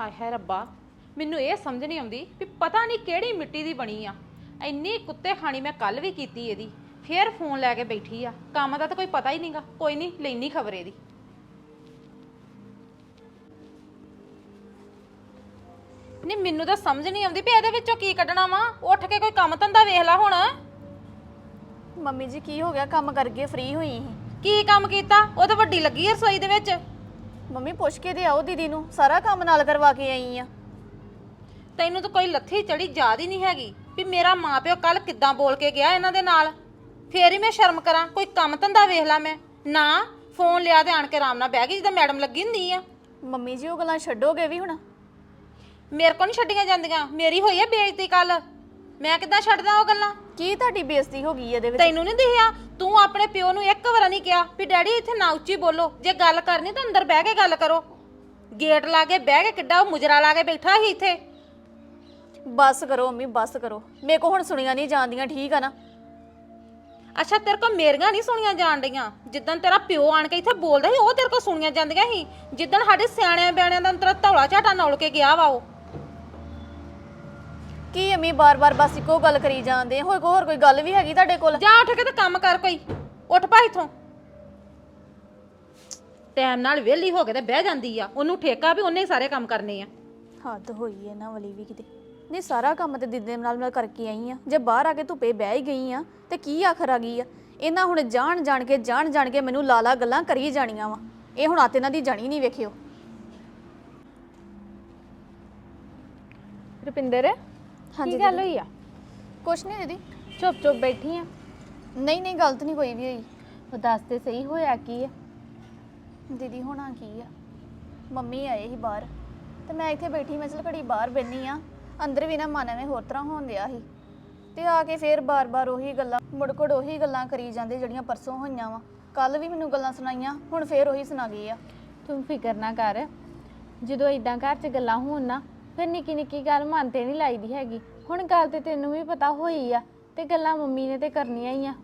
ਹਾਏ ਹਾਏ ਰੱਬਾ ਮੈਨੂੰ ਇਹ ਸਮਝ ਨਹੀਂ ਆਉਂਦੀ ਵੀ ਪਤਾ ਨਹੀਂ ਕਿਹੜੀ ਮਿੱਟੀ ਦੀ ਬਣੀ ਆ। ਇੰਨੀ ਕੁੱਤੇ ਖਾਣੀ ਮੈਂ ਕੱਲ ਵੀ ਕੀਤੀ ਇਹਦੀ ਫੇਰ ਫੋਨ ਲੈ ਕੇ ਬੈਠੀ ਆ। ਕੰਮ ਦਾ ਤਾਂ ਕੋਈ ਪਤਾ ਹੀ ਨਹੀਂਗਾ ਕੋਈ ਨਹੀਂ ਲੈਣੀ ਖਬਰ ਇਹਦੀ। ਨਹੀਂ ਮੈਨੂੰ ਤਾਂ ਸਮਝ ਨਹੀਂ ਆਉਂਦੀ ਵੀ ਇਹਦੇ ਵਿੱਚੋਂ ਕੀ ਕੱਢਣਾ ਵਾ? ਉੱਠ ਕੇ ਕੋਈ ਕੰਮ ਧੰਦਾ ਵੇਖ ਲੈ ਹੁਣ। ਮੰਮੀ ਜੀ ਕੀ ਹੋ ਗਿਆ? ਕੰਮ ਕਰਕੇ ਫ੍ਰੀ ਹੋਈ ਸੀ। ਕੀ ਕੰਮ ਕੀਤਾ? ਉਹ ਤਾਂ ਵੱਡੀ ਲੱਗੀ ਆ ਰਸੋਈ ਦੇ ਵਿੱਚ। ਮੰਮੀ ਪੁੱਛ ਕੇ ਤੇ ਆਓ ਦੀਦੀ ਨੂੰ ਸਾਰਾ ਕੰਮ ਨਾਲ ਕਰਵਾ ਕੇ ਆਈ ਆ। ਤੈਨੂੰ ਤਾਂ ਕੋਈ ਲੱਥੀ ਚੜੀ ਯਾਦ ਹੀ ਨਹੀਂ ਹੈਗੀ ਵੀ ਮੇਰਾ ਮਾਪਿਓ ਕੱਲ ਕਿੱਦਾਂ ਬੋਲ ਕੇ ਗਿਆ ਇਹਨਾਂ ਦੇ ਨਾਲ। ਫੇਰ ਹੀ ਮੈਂ ਸ਼ਰਮ ਕਰਾਂ ਕੋਈ ਕੰਮ ਧੰਦਾ ਵੇਖ ਲਾ ਮੈਂ। ਨਾ ਫੋਨ ਲਿਆ ਤੇ ਆਣ ਕੇ ਆਰਾਮ ਨਾਲ ਬਹਿ ਗਈ ਜਿੱਦਾਂ ਮੈਡਮ ਲੱਗੀ ਹੁੰਦੀ ਆ। ਮੰਮੀ ਜੀ ਉਹ ਗੱਲਾਂ ਛੱਡੋਗੇ ਵੀ ਹੁਣ? ਮੇਰੇ ਕੋਲ ਨਹੀਂ ਛੱਡੀਆਂ ਜਾਂਦੀਆਂ ਮੇਰੀ ਹੋਈ ਆ ਬੇਇੱਜ਼ਤੀ ਕੱਲ ਮੈਂ ਕਿੱਦਾਂ ਛੱਡਦਾ ਉਹ ਗੱਲਾਂ? ਕੀ ਤੁਹਾਡੀ ਬੇਇੱਜ਼ਤੀ ਹੋ ਗਈ ਇਹਦੇ ਵਿੱਚ? ਤੈਨੂੰ ਨਹੀਂ ਦਿਖਿਆ? ਤੂੰ ਆਪਣੇ ਪਿਓ ਨੂੰ ਇੱਕ ਵਾਰ ਨਹੀਂ ਕਿਹਾ ਵੀ ਡੈਡੀ ਇੱਥੇ ਨਾ ਉੱਚੀ ਬੋਲੋ। ਜੇ ਗੱਲ ਕਰਨੀ ਤਾਂ ਅੰਦਰ ਬਹਿ ਕੇ ਗੱਲ ਕਰੋ। ਗੇਟ ਲਾ ਕੇ ਬਹਿ ਕੇ ਕਿੱਡਾ ਉਹ ਮੁਜਰਾ ਲਾ ਕੇ ਬੈਠਾ ਸੀ ਇੱਥੇ। ਬਸ ਕਰੋ ਮੰਮੀ ਬਸ ਕਰੋ। ਮੇਰੇ ਕੋ ਹੁਣ ਸੁਣੀਆਂ ਨਹੀਂ ਜਾਂਦੀਆਂ ਠੀਕ ਆ ਨਾ? ਅੱਛਾ ਤੇਰੇ ਕੋ ਮੇਰੀਆਂ ਨਹੀਂ ਸੁਣੀਆਂ ਜਾਣ ਜਿੱਦਣ ਤੇਰਾ ਪਿਓ ਆਣ ਕੇ ਇੱਥੇ ਬੋਲਦਾ ਸੀ ਉਹ ਤੇਰੇ ਕੋ ਸੁਣੀਆਂ ਜਾਂਦੀਆਂ ਸੀ। ਜਿੱਦਣ ਸਾਡੇ ਸਿਆਣਿਆਂ ਬਿਆਣਿਆਂ ਦਾ ਤੇਰਾ ਧੌਲਾ ਝਾਟਾ ਨੌਲ ਕੇ ਗਿਆ ਵਾ ਉਹ। ਕੀ ਅਮੀ ਬਾਰ-ਬਾਰ ਬਸ ਇੱਕੋ ਗੱਲ ਕਰੀ ਜਾਂਦੇ? ਹੋਰ ਕੋਈ ਹੋਰ ਕੋਈ ਗੱਲ ਵੀ ਹੈਗੀ ਤੁਹਾਡੇ ਕੋਲ? ਜਾ ਉੱਠ ਕੇ ਤੇ ਕੰਮ ਕਰ ਕੋਈ। ਉੱਠ ਪਾ ਇਥੋਂ। ਟਾਈਮ ਨਾਲ ਵਿਹਲੀ ਹੋ ਕੇ ਤੇ ਬਹਿ ਜਾਂਦੀ ਆ। ਉਹਨੂੰ ਠੇਕਾ ਵੀ ਉਹਨੇ ਹੀ ਸਾਰੇ ਕੰਮ ਕਰਨੇ ਆ। ਹੱਦ ਹੋਈ ਹੈ ਇਹਨਾਂ ਵਾਲੀ ਵੀ ਕਿਤੇ। ਨਹੀਂ ਸਾਰਾ ਕੰਮ ਤੇ ਦੀਦੀ ਨਾਲ ਮੈਂ ਕਰਕੇ ਆਈ ਆ। ਜੇ ਬਾਹਰ ਆ ਕੇ ਧੁੱਪੇ ਬਹਿ ਹੀ ਗਈ ਆ ਤੇ ਕੀ ਆਖਰ ਆ ਗਈ ਆ? ਇਹਨਾਂ ਹੁਣ ਜਾਣ ਜਾਣ ਕੇ ਜਾਣ ਜਾਣ ਕੇ ਮੈਨੂੰ ਲਾਲਾ ਗੱਲਾਂ ਕਰੀ ਜਾਣੀਆਂ ਵਾ। ਇਹ ਹੁਣ ਆਤੇ ਇਹਨਾਂ ਦੀ ਜਾਣੀ ਨਹੀਂ ਵੇਖਿਓ। ਰੁਪਿੰਦਰ? ਹਾਂਜੀ ਕੀ ਗੱਲ ਹੋਈ ਆ? ਕੁਛ ਨਹੀਂ ਦੀਦੀ। ਚੁੱਪ ਚੁੱਪ ਬੈਠੀ ਆ? ਨਹੀਂ ਨਹੀਂ ਗਲਤ ਨਹੀਂ ਕੋਈ ਵੀ ਹੋਈ। ਉਹ ਦੱਸ ਤੇ ਸਹੀ ਹੋਇਆ ਕੀ ਆ? ਦੀਦੀ ਹੋਣਾ ਕੀ ਆ? ਮੰਮੀ ਆਏ ਸੀ ਬਾਹਰ ਤੇ ਮੈਂ ਇੱਥੇ ਬੈਠੀ ਮੈਂ ਚਲ ਘੜੀ ਬਾਹਰ ਬੈਣੀ ਆ। ਅੰਦਰ ਵੀ ਨਾ ਮਨ ਐਵੇਂ ਹੋਰ ਤਰ੍ਹਾਂ ਹੋਣ ਦਿਆ ਸੀ। ਤੇ ਆ ਕੇ ਫੇਰ ਬਾਰ-ਬਾਰ ਉਹੀ ਗੱਲਾਂ ਮੁੜਕੜ ਉਹੀ ਗੱਲਾਂ ਕਰੀ ਜਾਂਦੇ ਜਿਹੜੀਆਂ ਪਰਸੋਂ ਹੋਈਆਂ ਵਾ। ਕੱਲ ਵੀ ਮੈਨੂੰ ਗੱਲਾਂ ਸੁਣਾਈਆਂ ਹੁਣ ਫੇਰ ਉਹੀ ਸੁਣਾ ਗਏ ਆ। ਤੂੰ ਫਿਕਰ ਨਾ ਕਰ ਜਦੋਂ ਇਦਾਂ ਘਰ 'ਚ ਗੱਲਾਂ ਹੋਣ ਨਾ ਫਿਰ ਨਿੱਕੀ ਨਿੱਕੀ ਗੱਲ ਮਨ ਤੇ ਨਹੀਂ ਲਾਈਦੀ ਹੈਗੀ। ਹੁਣ ਗੱਲ ਤੇ ਤੈਨੂੰ ਵੀ ਪਤਾ ਹੋਈ ਆ ਤੇ ਗੱਲਾਂ ਮੰਮੀ ਨੇ ਤੇ ਕਰਨੀਆਂ ਹੀ ਆ।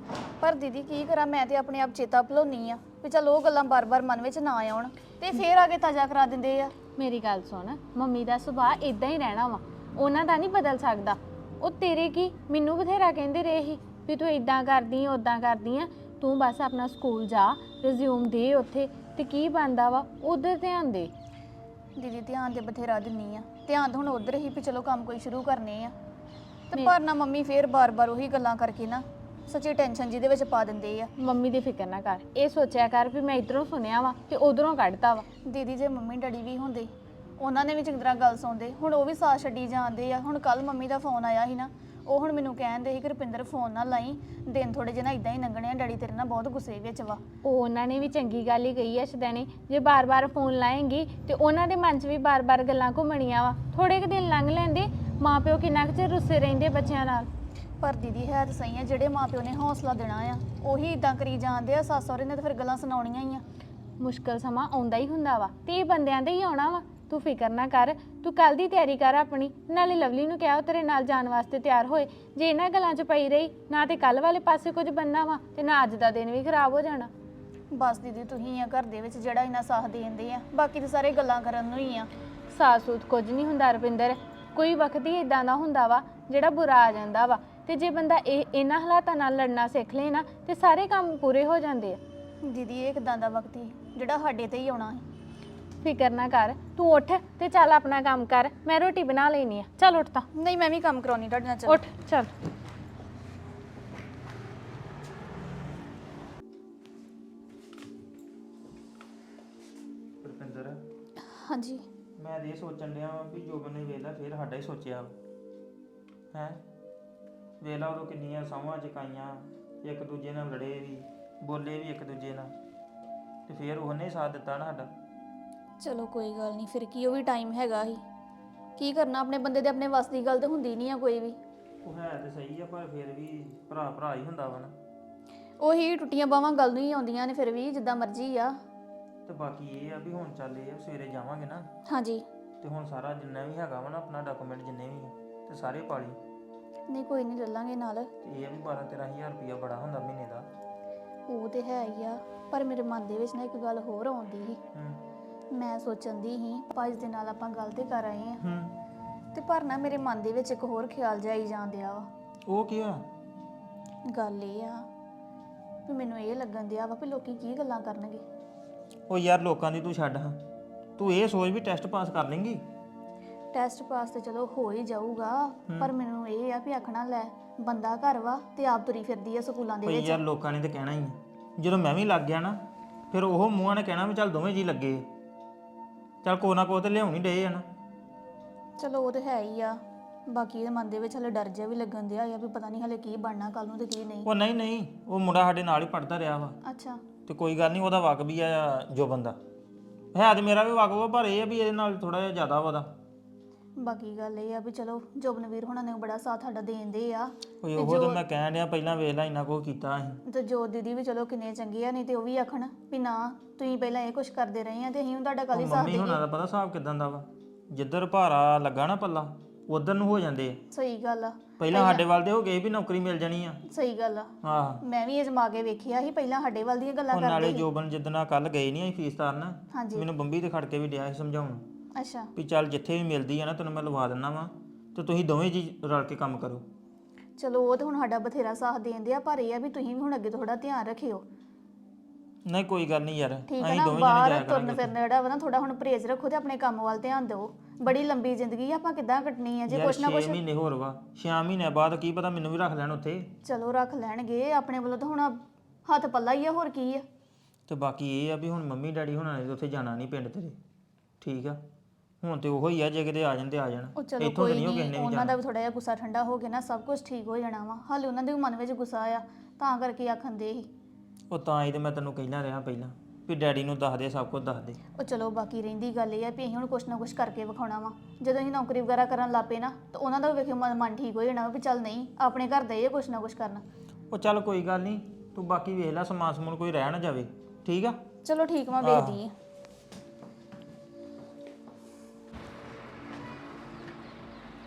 ਪਰ ਦੀਦੀ ਕੀ ਕਰਾਂ ਮੈਂ ਤੇ ਆਪਣੇ ਆਪ ਚੇਤਾ ਭੁਲਾਉਣੀ ਆ ਵੀ ਚਲ ਉਹ ਗੱਲਾਂ ਬਾਰ-ਬਾਰ ਮਨ ਵਿੱਚ ਨਾ ਆਉਣ ਤੇ ਫੇਰ ਆ ਕੇ ਤਾਜ਼ਾ ਕਰਾ ਦਿੰਦੇ ਆ। ਮੇਰੀ ਗੱਲ ਸੁਣ ਮੰਮੀ ਦਾ ਸੁਭਾਅ ਇਦਾਂ ਹੀ ਰਹਿਣਾ ਵਾ ਉਹਨਾਂ ਦਾ ਨਹੀਂ ਬਦਲ ਸਕਦਾ। ਉਹ ਤੇਰੇ ਕੀ ਮੈਨੂੰ ਬਥੇਰਾ ਕਹਿੰਦੇ ਰਹੇ ਸੀ ਵੀ ਤੂੰ ਇਦਾਂ ਕਰਦੀ ਆ ਉਦਾਂ ਕਰਦੀ ਆ ਤੂੰ ਬਸ ਆਪਣਾ ਸਕੂਲ ਜਾ ਰਿਜ਼ਿਊਮ ਦੇ ਉੱਥੇ ਤੇ ਕੀ ਬੰਦਾ ਵਾ ਉਧਰ ਧਿਆਨ ਦੇ। ਦੀਦੀ ਧਿਆਨ ਤੇ ਬਥੇਰਾ ਦਿੰਨੀ ਆ। ਧਿਆਨ ਤਾਂ ਹੁਣ ਉਧਰ ਹੀ ਵੀ ਚਲੋ ਕੰਮ ਕੋਈ ਸ਼ੁਰੂ ਕਰਨੇ ਆ। ਤੇ ਪਰ ਨਾ ਮੰਮੀ ਫੇਰ ਬਾਰ-ਬਾਰ ਉਹੀ ਗੱਲਾਂ ਕਰਕੇ ਨਾ ਸੱਚੀ ਟੈਨਸ਼ਨ ਜਿਹਦੇ ਵਿੱਚ ਪਾ ਦਿੰਦੇ ਆ। ਮੰਮੀ ਦੀ ਫਿਕਰ ਨਾ ਕਰ। ਇਹ ਸੋਚਿਆ ਕਰ ਵੀ ਮੈਂ ਇਧਰੋਂ ਸੁਣਿਆ ਵਾ ਤੇ ਉਧਰੋਂ ਕੱਢਤਾ ਵਾ। ਦੀਦੀ ਜੇ ਮੰਮੀ ਡੈਡੀ ਵੀ ਹੁੰਦੇ ਉਹਨਾਂ ਨੇ ਵੀ ਚੰਗੀ ਤਰ੍ਹਾਂ ਗੱਲ ਸੁਣਦੇ ਹੁਣ ਉਹ ਵੀ ਸਾਥ ਛੱਡੀ ਜਾਂਦੇ ਆ। ਹੁਣ ਕੱਲ ਮੰਮੀ ਦਾ ਫੋਨ ਆਇਆ ਸੀ ਨਾ ਉਹ ਹੁਣ ਮੈਨੂੰ ਕਹਿੰਦੇ ਸੀ ਕਿ ਰੁਪਿੰਦਰ ਫੋਨ ਨਾ ਲਾਈ ਦਿਨ ਥੋੜੇ ਜਿਹੇ ਨਾ ਇਦਾਂ ਹੀ ਲੰਘਣੇ ਆ ਡੈਡੀ ਤੇਰੇ ਨਾਲ ਬਹੁਤ ਗੁੱਸੇ ਵਿੱਚ ਵਾ। ਉਹ ਉਹਨਾਂ ਨੇ ਵੀ ਚੰਗੀ ਗੱਲ ਹੀ ਕਹੀ ਐ ਸ਼ਦੈਣੇ ਜੇ ਬਾਰ-ਬਾਰ ਫੋਨ ਲਾਏਂਗੀ ਤੇ ਉਹਨਾਂ ਦੇ ਮਨ 'ਚ ਵੀ ਬਾਰ-ਬਾਰ ਗੱਲਾਂ ਘੁੰਮਣੀਆਂ ਵਾ। ਥੋੜੇ ਕੁ ਦਿਨ ਲੰਘ ਲੈਂਦੇ ਮਾਪਿਓ ਕਿੰਨਾ ਕੁ ਚਿਰ ਰੁੱਸੇ ਰਹਿੰਦੇ ਬੱਚਿਆਂ ਨਾਲ? ਪਰ ਦੀਦੀ ਹੈ ਤਾਂ ਸਹੀ ਆ ਜਿਹੜੇ ਮਾਪਿਓ ਨੇ ਹੌਸਲਾ ਦੇਣਾ ਆ ਉਹੀ ਇਦਾਂ ਕਰੀ ਜਾਂਦੇ ਆ ਸੱਸ ਸਹੁਰੇ ਨੇ ਤਾਂ ਫਿਰ ਗੱਲਾਂ ਸੁਣਾਉਣੀਆਂ ਹੀ ਆ। ਮੁਸ਼ਕਲ ਸਮਾਂ ਆਉਂਦਾ ਹੀ ਹੁੰਦਾ ਵਾ ਤੇ ਇਹ ਬੰਦਿਆਂ ਦੇ ਹੀ ਆਉਣਾ ਵਾ। ਤੂੰ ਫਿਕਰ ਨਾ ਕਰ ਤੂੰ ਕੱਲ ਦੀ ਤਿਆਰੀ ਕਰ ਆਪਣੀ ਨਾਲੇ ਲਵਲੀ ਨੂੰ ਕਿਹਾ ਉਹ ਤੇਰੇ ਨਾਲ ਜਾਣ ਵਾਸਤੇ ਤਿਆਰ ਹੋਏ। ਜੇ ਇਹਨਾਂ ਗੱਲਾਂ 'ਚ ਪਈ ਰਹੀ ਨਾ ਤੇ ਕੱਲ ਵਾਲੇ ਪਾਸੇ ਕੁਝ ਬੰਨਾ ਵਾ ਤੇ ਨਾ ਅੱਜ ਦਾ ਦਿਨ ਵੀ ਖਰਾਬ ਹੋ ਜਾਣਾ। ਬਸ ਦੀਦੀ ਤੁਸੀਂ ਆ ਘਰ ਦੇ ਵਿੱਚ ਜਿਹੜਾ ਇੰਨਾ ਸਾਥ ਦੇਂਦੇ ਆ ਬਾਕੀ ਤਾਂ ਸਾਰੇ ਗੱਲਾਂ ਕਰਨ ਨੂੰ ਹੀ ਆ। ਸਾਸੂਤ ਕੁਝ ਨਹੀਂ ਹੁੰਦਾ ਰੁਪਿੰਦਰ ਕੋਈ ਵਕਤ ਹੀ ਇਦਾਂ ਦਾ ਹੁੰਦਾ ਵਾ ਜਿਹੜਾ ਬੁਰਾ ਆ ਜਾਂਦਾ ਵਾ। ਤੇ ਜੇ ਬੰਦਾ ਇਹ ਇਹਨਾਂ ਹਾਲਾਤਾਂ ਨਾਲ ਲੜਨਾ ਸਿੱਖ ਲੇ ਨਾ ਤੇ ਸਾਰੇ ਕੰਮ ਪੂਰੇ ਹੋ ਜਾਂਦੇ ਆ। ਦੀਦੀ ਇਹ ਕਿਦਾਂ ਦਾ ਵਕਤ ਸੀ ਜਿਹੜਾ ਸਾਡੇ ਤੇ ਹੀ ਆਉਣਾ ਸੀ ਫਿਕਰ ਨਾ ਕਰ ਤੂੰ ਉੱਠ ਤੇ ਚੱਲ ਆਪਣਾ ਕੰਮ ਕਰ ਮੈਂ ਰੋਟੀ ਬਣਾ ਲੈਣੀ ਆ। ਚੱਲ ਉੱਠ ਤਾਂ। ਨਹੀਂ ਮੈਂ ਵੀ ਕੰਮ ਕਰਾਉਣੀ ਤੁਹਾਡੇ ਨਾਲ ਚੱਲ। ਉੱਠ ਚੱਲ। ਰੁਪਿੰਦਰ ਹਾਂਜੀ। ਮੈਂ ਤਾਂ ਇਹ ਸੋਚਣ ਡਿਆ ਵਾਂ ਵੀ ਜੋਬਨ ਨੇ ਵੇਲਾ ਫੇਰ ਸਾਡਾ ਹੀ ਸੋਚਿਆ। ਹੈ? ਵੇਲਾ ਉਦੋਂ ਕਿੰਨੀਆਂ ਸਮਾਂ ਚਕਾਈਆਂ ਇੱਕ ਦੂਜੇ ਨਾਲ ਲੜੇ ਵੀ ਬੋਲੇ ਵੀ ਇੱਕ ਦੂਜੇ ਨਾਲ। ਤੇ ਫੇਰ ਉਹਨੇ ਸਾਥ ਦਿੱਤਾ ਨਾ ਸਾਡਾ। ਚਲੋ ਕੋਈ ਗੱਲ ਨਹੀਂ ਫਿਰ ਕੀ ਉਹ ਵੀ ਟਾਈਮ ਹੈਗਾ ਹੀ ਕੀ ਕਰਨਾ ਆਪਣੇ ਬੰਦੇ ਦੇ ਆਪਣੇ ਵੱਸ ਦੀ ਗੱਲ ਤੇ ਹੁੰਦੀ ਨਹੀਂ ਆ ਕੋਈ ਵੀ। ਉਹ ਹੈ ਤੇ ਸਹੀ ਆ ਪਰ ਫੇਰ ਵੀ ਭਰਾ ਭਰਾ ਹੀ ਹੁੰਦਾ ਵਾ ਨਾ। ਉਹੀ ਟੁੱਟੀਆਂ ਬਾਵਾਂ ਗੱਲ ਨੂੰ ਹੀ ਆਉਂਦੀਆਂ ਨੇ ਫਿਰ ਵੀ ਜਿੱਦਾਂ ਮਰਜ਼ੀ ਆ। ਤੇ ਬਾਕੀ ਇਹ ਆ ਵੀ ਹੁਣ ਚੱਲ ਇਹ ਆ ਸਵੇਰੇ ਜਾਵਾਂਗੇ ਨਾ। ਹਾਂਜੀ। ਤੇ ਹੁਣ ਸਾਰਾ ਜਿੰਨਾ ਵੀ ਹੈਗਾ ਵਾ ਨਾ ਆਪਣਾ ਡਾਕੂਮੈਂਟ ਜਿੰਨੇ ਵੀ ਆ ਤੇ ਸਾਰੇ ਪਾਲੀ ਨਹੀਂ ਕੋਈ ਨਹੀਂ ਲੱਲਾਂਗੇ ਨਾਲ। ਤੇ ਇਹ ਆ ਵੀ 12 13000 ਰੁਪਇਆ ਬੜਾ ਹੁੰਦਾ ਮਹੀਨੇ ਦਾ। ਉਹ ਤੇ ਹੈ ਹੀ ਆ ਪਰ ਮੇਰੇ ਮਨ ਦੇ ਵਿੱਚ ਨਾ ਇੱਕ ਗੱਲ ਹੋਰ ਆਉਂਦੀ ਸੀ। ਹੂੰ। ਮੈਂ ਸੋਚਣ ਦੀ ਸੀ ਭਾਜ ਦੇ ਨਾਲ ਆਪਾਂ ਗੱਲ ਤੇ ਕਰ ਆਏ ਆ ਹੂੰ। ਤੇ ਪਰ ਨਾ ਮੇਰੇ ਮਨ ਦੇ ਵਿੱਚ ਇੱਕ ਹੋਰ ਖਿਆਲ ਜਾਈ ਜਾਂਦਿਆ ਵਾ। ਉਹ ਕੀ ਆ? ਗੱਲ ਇਹ ਆ ਵੀ ਮੈਨੂੰ ਇਹ ਲੱਗਣ ਦਿਆ ਵਾ ਵੀ ਲੋਕੀ ਕੀ ਗੱਲਾਂ ਕਰਨਗੇ। ਉਹ ਯਾਰ ਲੋਕਾਂ ਦੀ ਤੂੰ ਛੱਡ ਹਾਂ। ਤੂੰ ਇਹ ਸੋਚ ਵੀ ਟੈਸਟ ਪਾਸ ਕਰ ਲੇਂਗੀ? ਟੈਸਟ ਪਾਸ ਤੇ ਚਲੋ ਹੋ ਹੀ ਜਾਊਗਾ ਪਰ ਮੈਨੂੰ ਇਹ ਆ ਵੀ ਆਖਣਾ ਲੈ ਬੰਦਾ ਘਰ ਵਾ ਤੇ ਆਪ ਤੁਰੀ ਫਿਰਦੀ ਆ ਸਕੂਲਾਂ ਦੇ ਵਿੱਚ। ਯਾਰ ਲੋਕਾਂ ਨੇ ਤਾਂ ਕਹਿਣਾ ਹੀ ਆ। ਜਦੋਂ ਮੈਂ ਵੀ ਲੱਗ ਗਿਆ ਨਾ ਫਿਰ ਉਹ ਮੂੰਹਾਂ ਨੇ ਕਹਿਣਾ ਵੀ ਚੱਲ ਦੋਵੇਂ ਜੀ ਲੱਗੇ। ਆ। ਚੱਲ ਕੋ ਨਾ ਕੋ ਤੇ ਲਿਆਉਣੀ ਡੇ ਆ ਨਾ। ਚਲੋ ਉਹ ਤੇ ਹੈ ਹੀ ਆ। ਬਾਕੀ ਇਹਦੇ ਮਨ ਦੇ ਵਿੱਚ ਹਲੇ ਡਰ ਜਿਹਾ ਵੀ ਲੱਗਣ ਦਿਆ ਆ ਵੀ ਪਤਾ ਨਹੀਂ ਹਲੇ ਕੀ ਬਣਨਾ ਕੱਲ ਨੂੰ ਤੇ ਕੀ ਨਹੀਂ। ਉਹ ਨਹੀਂ ਨਹੀਂ ਉਹ ਮੁੰਡਾ ਸਾਡੇ ਨਾਲ ਹੀ ਪੜਦਾ ਰਿਹਾ ਵਾ। ਅੱਛਾ। ਤੇ ਕੋਈ ਗੱਲ ਨਹੀਂ ਉਹਦਾ ਵਕ ਵੀ ਆ ਜੋ ਬੰਦਾ। ਹੈ ਤੇ ਮੇਰਾ ਵੀ ਵਕ ਵਾ ਪਰ ਇਹ ਆ ਵੀ ਇਹਦੇ ਨਾਲ ਥੋੜਾ ਜਿਹਾ ਜ਼ਿਆਦਾ ਵਾ ਉਹਦਾ। ਬਾਕੀ ਗੱਲ ਇਹ ਆ ਵੀ ਚਲੋ ਜੋਬਨਵੀਰ ਹੋਣਾ ਨੇ ਬੜਾ ਸਾਥ ਸਾਡਾ ਦੇਂਦੇ ਆ। ਕੋਈ ਉਹ ਤਾਂ ਮੈਂ ਕਹਿਣ ਡਿਆ ਪਹਿਲਾਂ ਵੇਖ ਲੈ ਇੰਨਾ ਕੁਛ ਕੀਤਾ ਅਸੀਂ। ਤੇ ਜੋ ਦੀਦੀ ਵੀ ਚਲੋ ਕਿੰਨੇ ਚੰਗੇ ਆ ਨਹੀਂ ਤੇ ਉਹ ਵੀ ਆਖਣ ਵੀ ਨਾ ਤੁਸੀਂ ਪਹਿਲਾਂ ਇਹ ਕੁਝ ਕਰਦੇ ਰਹੇ ਆ ਤੇ ਅਸੀਂ ਹੁਣ ਤੁਹਾਡਾ ਕੱਲ ਸਾਥ ਮੰਮੀ ਹੁਣਾਂ ਦਾ ਪਤਾ ਹਿਸਾਬ ਕਿਦਾਂ ਦਾ ਵਾ? ਜਿੱਧਰ ਭਾਰਾ ਲੱਗਾ ਨਾ ਪੱਲਾ ਉਧਰ ਨੂੰ ਹੋ ਜਾਂਦੇ ਆ। ਸਹੀ ਗੱਲ ਆ। ਪਹਿਲਾਂ ਸਾਡੇ ਵੱਲ ਦੇ ਹੋ ਗਏ ਵੀ ਨੌਕਰੀ ਮਿਲ ਜਾਣੀ ਆ। ਸਹੀ ਗੱਲ ਆ। ਆਹ। ਮੈਂ ਵੀ ਅਜਮਾ ਕੇ ਵੇਖਿਆ ਸੀ ਪਹਿਲਾਂ ਸਾਡੇ ਵੱਲ ਦੀਆਂ ਗੱਲਾਂ ਉਹ ਨਾਲੇ ਕਰਦੇ ਜੋਬਨ ਜਿੱਦਣਾ ਕੱਲ ਗਏ ਨਹੀਂ ਅਸੀਂ ਫੀਸ ਤਾਰਨ ਹਾਂਜੀ। ਮੈਨੂੰ ਬੰਬੀ ਤੇ ਖੜ ਕੇ ਵੀ ਡਿਆ ਸੀ ਸਮਝਾਉਣ। ਅੱਛਾ। ਵੀ ਚੱਲ ਜਿੱਥੇ ਵੀ ਮਿਲਦੀ ਆ ਨਾ ਤੈਨੂੰ ਮੈਂ ਲਵਾ ਦਿੰਦਾ ਵਾਂ ਤੇ ਤੁਸੀਂ ਦੋਵੇਂ ਜੀ ਰਲ ਕੇ ਕੰਮ ਕਰੋ। ਚਲੋ ਉਹ ਤਾਂ ਹੁਣ ਸਾਡਾ ਬਥੇਰਾ ਸਾਥ ਦੇਂਦੇ ਆ ਪਰ ਇਹ ਆ ਵੀ ਤੁਸੀਂ ਵੀ ਹੁਣ ਅੱਗੇ ਥੋੜਾ ਧਿਆਨ ਰੱਖਿਓ। ਨਹੀਂ ਕੋਈ ਗੱਲ ਨਹੀਂ ਯਾਰ ਠੀਕ ਹੈ ਅਸੀਂ ਨਾ ਦੋਵੇਂ ਜਣੇ ਬਾਹਰ ਜਾਇਆ ਤੁਰਨ ਕਰਾਂਗੇ ਫਿਰਨ ਜਿਹੜਾ ਵਾ ਨਾ ਥੋੜਾ ਹੁਣ ਪਰਹੇਜ਼ ਰੱਖੋ ਤੇ ਆਪਣੇ ਕੰਮ ਵੱਲ ਧਿਆਨ ਦਿਓ। ਬੜੀ ਲੰਬੀ ਜ਼ਿੰਦਗੀ ਆ ਆਪਾਂ ਕਿੱਦਾਂ ਕੱਟਣੀ ਆ ਜੇ ਯਾਰ ਕੁਛ ਨਾ 6 ਕੁਛ ਮਹੀਨੇ ਹੋਰ ਵਾ 6 ਮਹੀਨਿਆਂ ਬਾਅਦ ਕੀ ਪਤਾ ਮੈਨੂੰ ਵੀ ਰੱਖ ਲੈਣ ਉੱਥੇ। ਚਲੋ ਰੱਖ ਲੈਣਗੇ ਆਪਣੇ ਵੱਲੋਂ ਤਾਂ ਹੁਣ ਹੱਥ ਪੱਲਾ ਹੀ ਆ ਹੋਰ ਕੀ ਆ। ਤੇ ਬਾਕੀ ਇਹ ਆ ਵੀ ਹੁਣ ਮੰਮੀ ਡੈਡੀ ਹੁਣਾਂ ਨੇ ਤਾਂ ਉੱਥੇ ਜਾਣਾ ਨਹੀਂ ਪਿੰਡ ਤੇਰੇ। ਠੀਕ ਆ? ਹੁਣ ਤੇ ਉਹੋ ਹੀ ਆ ਜੇ ਕਿਤੇ ਆ ਤੇ ਆ ਜਾਣ। ਉਹ ਚਲੋ ਇੱਥੋਂ ਤਾਂ ਕੋਈ ਨਹੀਂ ਉਹ ਕਿਸੇ ਨੇ ਨਹੀਂ ਵੀ ਉਹਨਾਂ ਦਾ ਵੀ ਥੋੜਾ ਜਿਹਾ ਗੁੱਸਾ ਠੰਡਾ ਹੋ ਗਿਆ ਨਾ ਸਭ ਕੁਝ ਠੀਕ ਹੋ ਜਾਣਾ ਵਾ। ਹਾਲੇ ਉਹਨਾਂ ਦੇ ਵੀ ਮਨ ਵਿੱਚ ਗੁੱਸਾ ਆ ਤਾਂ ਕਰਕੇ ਆਖਣ ਦੇ ਹੀ। ਉਹ ਤਾਂ ਹੀ ਤੇ ਮੈਂ ਤੈਨੂੰ ਕਹਿਣਾ ਰਿਹਾ ਪਹਿਲਾਂ ਵੀ ਡੈਡੀ ਨੂੰ ਦੱਸ ਦੇ ਸਭ ਕੁਝ ਦੱਸ ਦੇ। ਉਹ ਚਲੋ ਬਾਕੀ ਰਹਿੰਦੀ ਗੱਲ ਇਹ ਆ ਵੀ ਅਸੀਂ ਹੁਣ ਕੁਛ ਨਾ ਕੁਛ ਕਰਕੇ ਵਿਖਾਉਣਾ ਵਾ। ਜਦੋਂ ਅਸੀਂ ਨੌਕਰੀ ਵਗੈਰਾ ਕਰਨ ਲੱਪੇ ਨਾ ਤਾਂ ਉਹਨਾਂ ਦਾ ਵੀ ਵੇਖਿਓ ਮਨ ਮਨ ਠੀਕ ਹੋ ਜਾਣਾ ਵੀ ਚੱਲ ਨਹੀਂ ਆਪਣੇ ਘਰ ਦਾ ਇਹ ਕੁਛ ਨਾ ਕੁਛ ਕਰਨਾ। ਉਹ ਚੱਲ ਕੋਈ ਗੱਲ ਨਹੀਂ ਤੂੰ ਬਾਕੀ ਵੇਖ ਲੈ ਸਮਾਨ ਸਮੂਨ ਕੋਈ ਰਹਿ ਨਾ ਜਾਵੇ ਠੀਕ ਆ? ਚਲੋ ਠੀਕ ਮੈਂ ਵੇਖਦੀ ਆ।